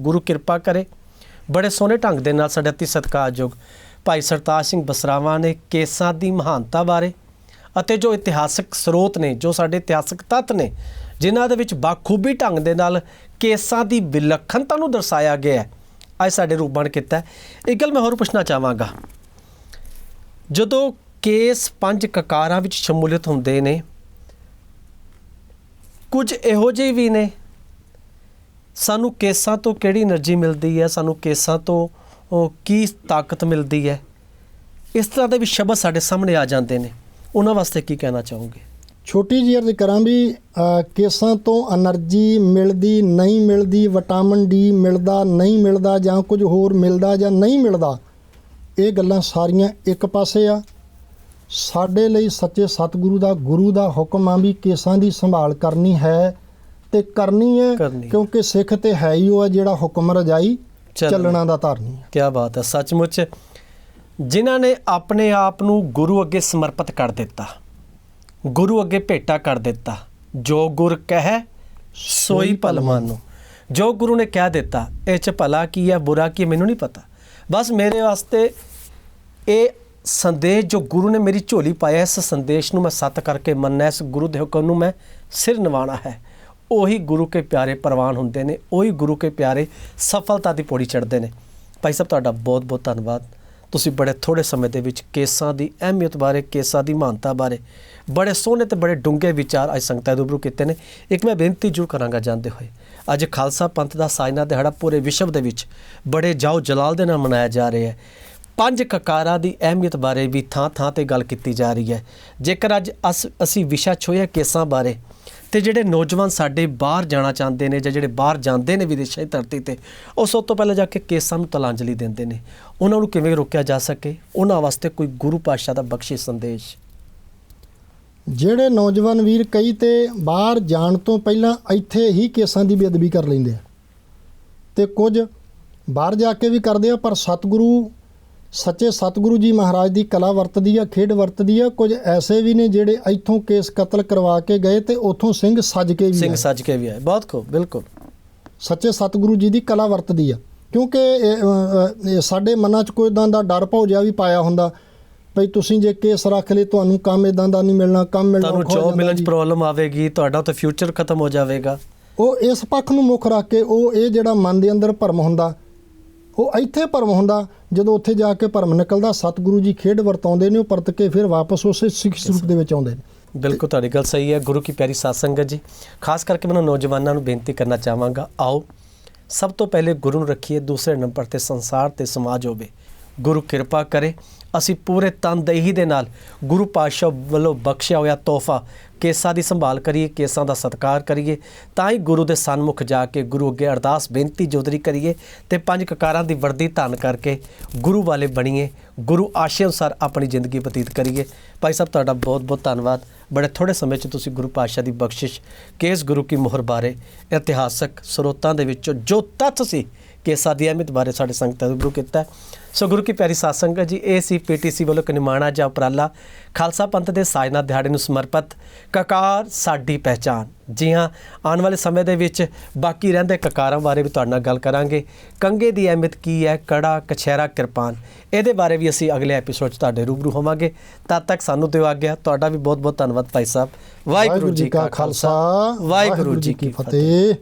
Speaker 1: ਗੁਰੂ ਕਿਰਪਾ ਕਰੇ, ਬੜੇ ਸੋਹਣੇ ਢੰਗ ਦੇ ਨਾਲ ਸਾਡੇ ਅਤੀ ਸਤਿਕਾਰਯੋਗ ਭਾਈ ਸਰਤਾਜ ਸਿੰਘ ਬਸਰਾਵਾਂ ਨੇ ਕੇਸਾਂ ਦੀ ਮਹਾਨਤਾ ਬਾਰੇ ਅਤੇ ਜੋ ਇਤਿਹਾਸਕ ਸਰੋਤ ਨੇ, ਜੋ ਸਾਡੇ ਇਤਿਹਾਸਕ ਤੱਤ ਨੇ ਜਿਨ੍ਹਾਂ ਦੇ ਵਿੱਚ ਬਾਖੂਬੀ ਢੰਗ ਦੇ ਨਾਲ ਕੇਸਾਂ ਦੀ ਵਿਲੱਖਣਤਾ ਨੂੰ ਦਰਸਾਇਆ ਗਿਆ ਹੈ। ਅੱਜ ਸਾਡੇ ਰੂਪਾਂ ਕੀਤਾ ਇੱਕ ਗੱਲ ਮੈਂ ਹੋਰ ਪੁੱਛਣਾ ਚਾਹਾਂਗਾ। ਜਦੋਂ ਕੇਸ ਪੰਜ ਕਕਾਰਾਂ ਵਿੱਚ ਸ਼ਮੂਲੀਅਤ ਹੁੰਦੇ ਨੇ, ਕੁਝ ਇਹੋ ਜਿਹੇ ਵੀ ਨੇ, ਸਾਨੂੰ ਕੇਸਾਂ ਤੋਂ ਕਿਹੜੀ એનર્ਜੀ ਮਿਲਦੀ ਹੈ, ਸਾਨੂੰ ਕੇਸਾਂ ਤੋਂ ਉਹ ਕੀ ਤਾਕਤ ਮਿਲਦੀ ਹੈ, ਇਸ ਤਰ੍ਹਾਂ ਦੇ ਵੀ ਸ਼ਬਦ ਸਾਡੇ ਸਾਹਮਣੇ ਆ ਜਾਂਦੇ ਨੇ। ਉਹਨਾਂ ਵਾਸਤੇ ਕੀ ਕਹਿਣਾ ਚਾਹੋਗੇ?
Speaker 2: ਛੋਟੀ ਜਿਹੀ ਅਰਜ਼ ਕਰਾਂ ਵੀ ਕੇਸਾਂ ਤੋਂ એનર્ਜੀ ਮਿਲਦੀ ਨਹੀਂ ਮਿਲਦੀ ਵਿਟਾਮਿਨ ਡੀ ਮਿਲਦਾ ਨਹੀਂ ਮਿਲਦਾ ਜਾਂ ਕੁਝ ਹੋਰ ਮਿਲਦਾ ਜਾਂ ਨਹੀਂ ਮਿਲਦਾ ਇਹ ਗੱਲਾਂ ਸਾਰੀਆਂ ਇੱਕ ਪਾਸੇ ਆ। ਸਾਡੇ ਲਈ ਸੱਚੇ ਸਤਿਗੁਰੂ ਦਾ ਗੁਰੂ ਦਾ ਹੁਕਮ ਆ ਵੀ ਕੇਸਾਂ ਦੀ ਸੰਭਾਲ ਕਰਨੀ ਹੈ ਤੇ ਕਰਨੀ ਹੈ ਕਿਉਂਕਿ ਸਿੱਖ ਤੇ ਹੈ ਹੀ ਉਹ ਆ ਜਿਹੜਾ ਹੁਕਮ ਰਜਾਈ
Speaker 1: ਚੱਲਣਾ।
Speaker 2: ਦਾ ਧਾਰਨੀ ਹੈ
Speaker 1: ਕੀ ਬਾਤ ਹੈ। ਸੱਚਮੁੱਚ ਜਿਨ੍ਹਾਂ ਨੇ ਆਪਣੇ ਆਪ ਨੂੰ ਗੁਰੂ ਅੱਗੇ ਸਮਰਪਿਤ ਕਰ ਦਿੱਤਾ ਗੁਰੂ ਅੱਗੇ ਭੇਟਾ ਕਰ ਦਿੱਤਾ। ਜੋ ਗੁਰ ਕਹੈ ਸੋਈ ਭਲ ਮਾਨੋ ਜੋ ਗੁਰੂ ਨੇ ਕਹਿ ਦਿੱਤਾ ਇਹ ਚ ਭਲਾ ਕੀ ਹੈ ਬੁਰਾ ਕੀ ਮੈਨੂੰ ਨਹੀਂ ਪਤਾ। ਬਸ ਮੇਰੇ ਵਾਸਤੇ ਇਹ ਸੰਦੇਸ਼ ਜੋ ਗੁਰੂ ਨੇ ਮੇਰੀ ਝੋਲੀ ਪਾਇਆ ਇਸ ਸੰਦੇਸ਼ ਨੂੰ ਮੈਂ ਸੱਤ ਕਰਕੇ ਮੰਨਣਾ ਇਸ ਗੁਰੂ ਦੇ ਹੁਕਮ ਨੂੰ ਮੈਂ ਸਿਰ ਨਿਵਾਣਾ ਹੈ। ਉਹੀ ਗੁਰੂ ਕੇ ਪਿਆਰੇ ਪ੍ਰਵਾਨ ਹੁੰਦੇ ਨੇ ਉਹੀ ਗੁਰੂ ਕੇ ਪਿਆਰੇ ਸਫਲਤਾ ਦੀ ਪੌੜੀ ਚੜ੍ਹਦੇ ਨੇ। ਭਾਈ ਸਾਹਿਬ ਤੁਹਾਡਾ ਬਹੁਤ ਬਹੁਤ ਧੰਨਵਾਦ। ਤੁਸੀਂ ਬੜੇ ਥੋੜੇ ਸਮੇਂ ਦੇ ਵਿੱਚ ਕੇਸਾਂ ਦੀ ਅਹਿਮੀਅਤ ਬਾਰੇ ਕੇਸਾਂ ਦੀ ਮਹਾਨਤਾ ਬਾਰੇ ਬੜੇ ਸੋਹਣੇ ਤੇ ਬੜੇ ਡੂੰਘੇ ਵਿਚਾਰ ਅੱਜ ਸੰਗਤਾਂ ਦੇ ਉਪਰੋਂ ਕੀਤੇ ਨੇ। ਇੱਕ ਮੈਂ ਬੇਨਤੀ ਜ਼ਰੂਰ ਕਰਾਂਗਾ ਜਾਂਦੇ ਹੋਏ, ਅੱਜ ਖਾਲਸਾ ਪੰਥ ਦਾ ਸਾਜਨਾ ਦਿਹਾੜਾ ਪੂਰੇ ਵਿਸ਼ਵ ਦੇ ਵਿੱਚ ਬੜੇ ਜਾਓ ਜਲਾਲ ਦੇ ਨਾਲ ਮਨਾਇਆ ਜਾ ਰਿਹਾ ਹੈ। ਪੰਜ ਕਕਾਰਾਂ ਦੀ ਅਹਿਮੀਅਤ ਬਾਰੇ ਵੀ ਥਾਂ ਥਾਂ ਤੇ ਗੱਲ ਕੀਤੀ ਜਾ ਰਹੀ ਹੈ। ਜੇਕਰ ਅੱਜ ਅਸ- ਅਸੀਂ ਵਿਸ਼ਾ ਛੋਇਆ ਕੇਸਾਂ ਬਾਰੇ ਤੇ ਜਿਹੜੇ ਨੌਜਵਾਨ ਸਾਡੇ ਬਾਹਰ ਜਾਣਾ ਚਾਹੁੰਦੇ ਨੇ ਜਾਂ ਜਿਹੜੇ ਬਾਹਰ ਜਾਂਦੇ ਨੇ ਵਿਦੇਸ਼ਾਂ ਦੀ ਧਰਤੀ ਤੇ, ਉਹ ਸਭ ਤੋਂ ਪਹਿਲਾਂ ਜਾ ਕੇ ਕੇਸਾਂ ਨੂੰ ਤਲਾਂਜਲੀ ਦਿੰਦੇ ਨੇ। ਉਹਨਾਂ ਨੂੰ ਕਿਵੇਂ ਰੋਕਿਆ ਜਾ ਸਕੇ? ਉਹਨਾਂ ਵਾਸਤੇ ਕੋਈ ਗੁਰੂ ਪਾਤਸ਼ਾਹ ਦਾ ਬਖਸ਼ਿਸ਼ ਸੰਦੇਸ਼।
Speaker 2: ਜਿਹੜੇ ਨੌਜਵਾਨ ਵੀਰ ਕਈ ਤੇ ਬਾਹਰ ਜਾਣ ਤੋਂ ਪਹਿਲਾਂ ਇੱਥੇ ਹੀ ਕੇਸਾਂ ਦੀ ਬੇਅਦਬੀ ਕਰ ਲੈਂਦੇ ਆ। ਤੇ ਕੁਝ ਬਾਹਰ ਜਾ ਕੇ ਵੀ ਕਰਦੇ ਆ ਪਰ ਸਤਿਗੁਰੂ ਸੱਚੇ ਸਤਿਗੁਰੂ ਜੀ ਮਹਾਰਾਜ ਦੀ ਕਲਾ ਵਰਤਦੀ ਆ ਖੇਡ ਵਰਤਦੀ ਆ। ਕੁਝ ਐਸੇ ਵੀ ਨੇ ਜਿਹੜੇ ਇੱਥੋਂ ਕੇਸ ਕਤਲ ਕਰਵਾ ਕੇ ਗਏ ਤੇ ਉਥੋਂ ਸਿੰਘ ਸੱਜ ਕੇ ਵੀ
Speaker 1: ਸਿੰਘ। ਸੱਜ ਕੇ ਵੀ ਆਏ। ਬਹੁਤ ਖੂਬ ਬਿਲਕੁਲ।
Speaker 2: ਸੱਚੇ ਸਤਿਗੁਰੂ ਜੀ ਦੀ ਕਲਾ ਵਰਤਦੀ ਆ। ਕਿਉਂਕਿ ਸਾਡੇ ਮਨਾਂ 'ਚ ਕੋਈ ਇਦਾਂ ਦਾ ਡਰ ਭੌਜਿਆ ਵੀ ਪਾਇਆ ਹੁੰਦਾ। ਭਈ ਤੁਸੀਂ ਜੇ ਕੇਸ ਰੱਖ ਲਏ ਤੁਹਾਨੂੰ ਕੰਮ ਇਦਾਂ ਦਾ ਨਹੀਂ ਮਿਲਣਾ ਕੰਮ ਮਿਲਣਾ
Speaker 1: ਤੁਹਾਨੂੰ ਜੋਬ ਮਿਲਣ 'ਚ। ਪ੍ਰੋਬਲਮ ਆਵੇਗੀ ਤੁਹਾਡਾ ਤਾਂ ਫਿਊਚਰ ਖਤਮ ਹੋ ਜਾਵੇਗਾ।
Speaker 2: ਉਹ ਇਸ ਪੱਖ ਨੂੰ ਮੁੱਖ ਰੱਖ ਕੇ ਉਹ ਇਹ ਜਿਹੜਾ ਮਨ ਦੇ ਅੰਦਰ ਭਰਮ ਹੁੰਦਾ ਉਹ ਇੱਥੇ ਭਰਮ ਹੁੰਦਾ ਜਦੋਂ ਉੱਥੇ ਜਾ ਕੇ ਭਰਮ ਨਿਕਲਦਾ ਸਤਿਗੁਰੂ ਜੀ ਖੇਡ ਵਰਤਾਉਂਦੇ ਨੇ ਉਹ ਪਰਤ ਕੇ ਫਿਰ ਵਾਪਸ ਉਸੇ ਸਿੱਖ ਸਰੂਪ ਦੇ ਵਿੱਚ ਆਉਂਦੇ ਨੇ।
Speaker 1: ਬਿਲਕੁਲ ਤੁਹਾਡੀ ਗੱਲ ਸਹੀ ਹੈ। ਗੁਰੂ ਕੀ ਪਿਆਰੀ ਸਾਧ ਸੰਗਤ ਜੀ ਖਾਸ ਕਰਕੇ ਮੈਂ ਨੌਜਵਾਨਾਂ ਨੂੰ ਬੇਨਤੀ ਕਰਨਾ ਚਾਹਾਂਗਾ ਆਓ ਸਭ ਤੋਂ ਪਹਿਲੇ ਗੁਰੂ ਨੂੰ ਰੱਖੀਏ ਦੂਸਰੇ ਨੰਬਰ ਤੇ ਸੰਸਾਰ ਤੇ ਸਮਾਜ ਹੋਵੇ। ਗੁਰੂ ਕਿਰਪਾ ਕਰੇ ਅਸੀਂ ਪੂਰੇ ਤਨਦੇਹੀ ਦੇ ਨਾਲ ਗੁਰੂ ਪਾਤਸ਼ਾਹ ਵੱਲੋਂ ਬਖਸ਼ਿਆ ਹੋਇਆ ਤੋਹਫਾ ਕੇਸਾਂ ਦੀ ਸੰਭਾਲ ਕਰੀਏ, ਕੇਸਾਂ ਦਾ ਸਤਿਕਾਰ ਕਰੀਏ, ਤਾਂ ਹੀ ਗੁਰੂ ਦੇ ਸਨਮੁਖ ਜਾ ਕੇ ਗੁਰੂ ਅੱਗੇ ਅਰਦਾਸ, ਬੇਨਤੀ ਜੋਦਰੀ ਕਰੀਏ ਤੇ ਪੰਜ ਕਕਾਰਾਂ ਦੀ ਵਰਦੀ ਧਾਰਨ ਕਰਕੇ ਗੁਰੂ ਵਾਲੇ ਬਣੀਏ, ਗੁਰੂ ਆਸ਼ੇ ਅਨੁਸਾਰ ਆਪਣੀ ਜ਼ਿੰਦਗੀ ਬਤੀਤ ਕਰੀਏ। ਭਾਈ ਸਾਹਿਬ, ਤੁਹਾਡਾ ਬਹੁਤ ਬਹੁਤ ਧੰਨਵਾਦ। ਬੜੇ ਥੋੜੇ ਸਮੇਂ 'ਚ ਤੁਸੀਂ ਗੁਰੂ ਪਾਤਸ਼ਾਹ ਦੀ ਬਖਸ਼ਿਸ਼, ਕੇਸ ਗੁਰੂ ਕੀ ਮੋਹਰ ਬਾਰੇ ਇਤਿਹਾਸਕ ਸਰੋਤਾਂ ਦੇ ਵਿੱਚੋਂ ਜੋ ਤੱਥ ਸੀ ਕੇਸਾਂ ਦੀ ਅਹਿਮੀਅਤ ਬਾਰੇ ਸਾਡੇ ਸੰਗਤਾਂ ਨੂੰ ਗੁਰੂ ਕੀਤਾ ਸੋ ਗੁਰੂ ਕੀ ਪਿਆਰੀ ਸਾਧ ਸੰਗਤ ਜੀ, ਇਹ ਸੀ ਪੀਟੀਸੀ ਵੱਲੋਂ ਇੱਕ ਜਾਂ ਉਪਰਾਲਾ। ਖਾਲਸਾ ਪੰਥ ਦੇ ਸਾਜਨਾ ਦਿਹਾੜੇ ਨੂੰ ਸਮਰਪਿਤ ਕਕਾਰ ਸਾਡੀ ਪਹਿਚਾਨ ਜੀ ਹਾਂ ਆਉਣ ਵਾਲੇ ਸਮੇਂ ਦੇ ਵਿੱਚ ਬਾਕੀ ਰਹਿੰਦੇ ਕਕਾਰਾਂ ਬਾਰੇ ਵੀ ਤੁਹਾਡੇ ਨਾਲ ਗੱਲ ਕਰਾਂਗੇ। ਕੰਗੇ ਦੀ ਅਹਿਮੀਅਤ ਕੀ ਹੈ, ਕੜਾ, ਕਛਹਿਰਾ, ਕਿਰਪਾਨ? ਇਹਦੇ ਬਾਰੇ ਵੀ ਅਸੀਂ ਅਗਲੇ ਐਪੀਸੋਡ 'ਚ ਤੁਹਾਡੇ ਰੂਬਰੂ ਹੋਵਾਂਗੇ। ਤਦ ਤੱਕ ਸਾਨੂੰ ਦਿਓ ਆਗਿਆ। ਤੁਹਾਡਾ ਵੀ ਬਹੁਤ ਬਹੁਤ ਧੰਨਵਾਦ ਭਾਈ ਸਾਹਿਬ। ਵਾਹਿਗੁਰੂ ਜੀ ਕਾ ਖਾਲਸਾ। ਵਾਹਿਗੁਰੂ ਜੀ ਕੀ
Speaker 2: ਫਤਿਹ।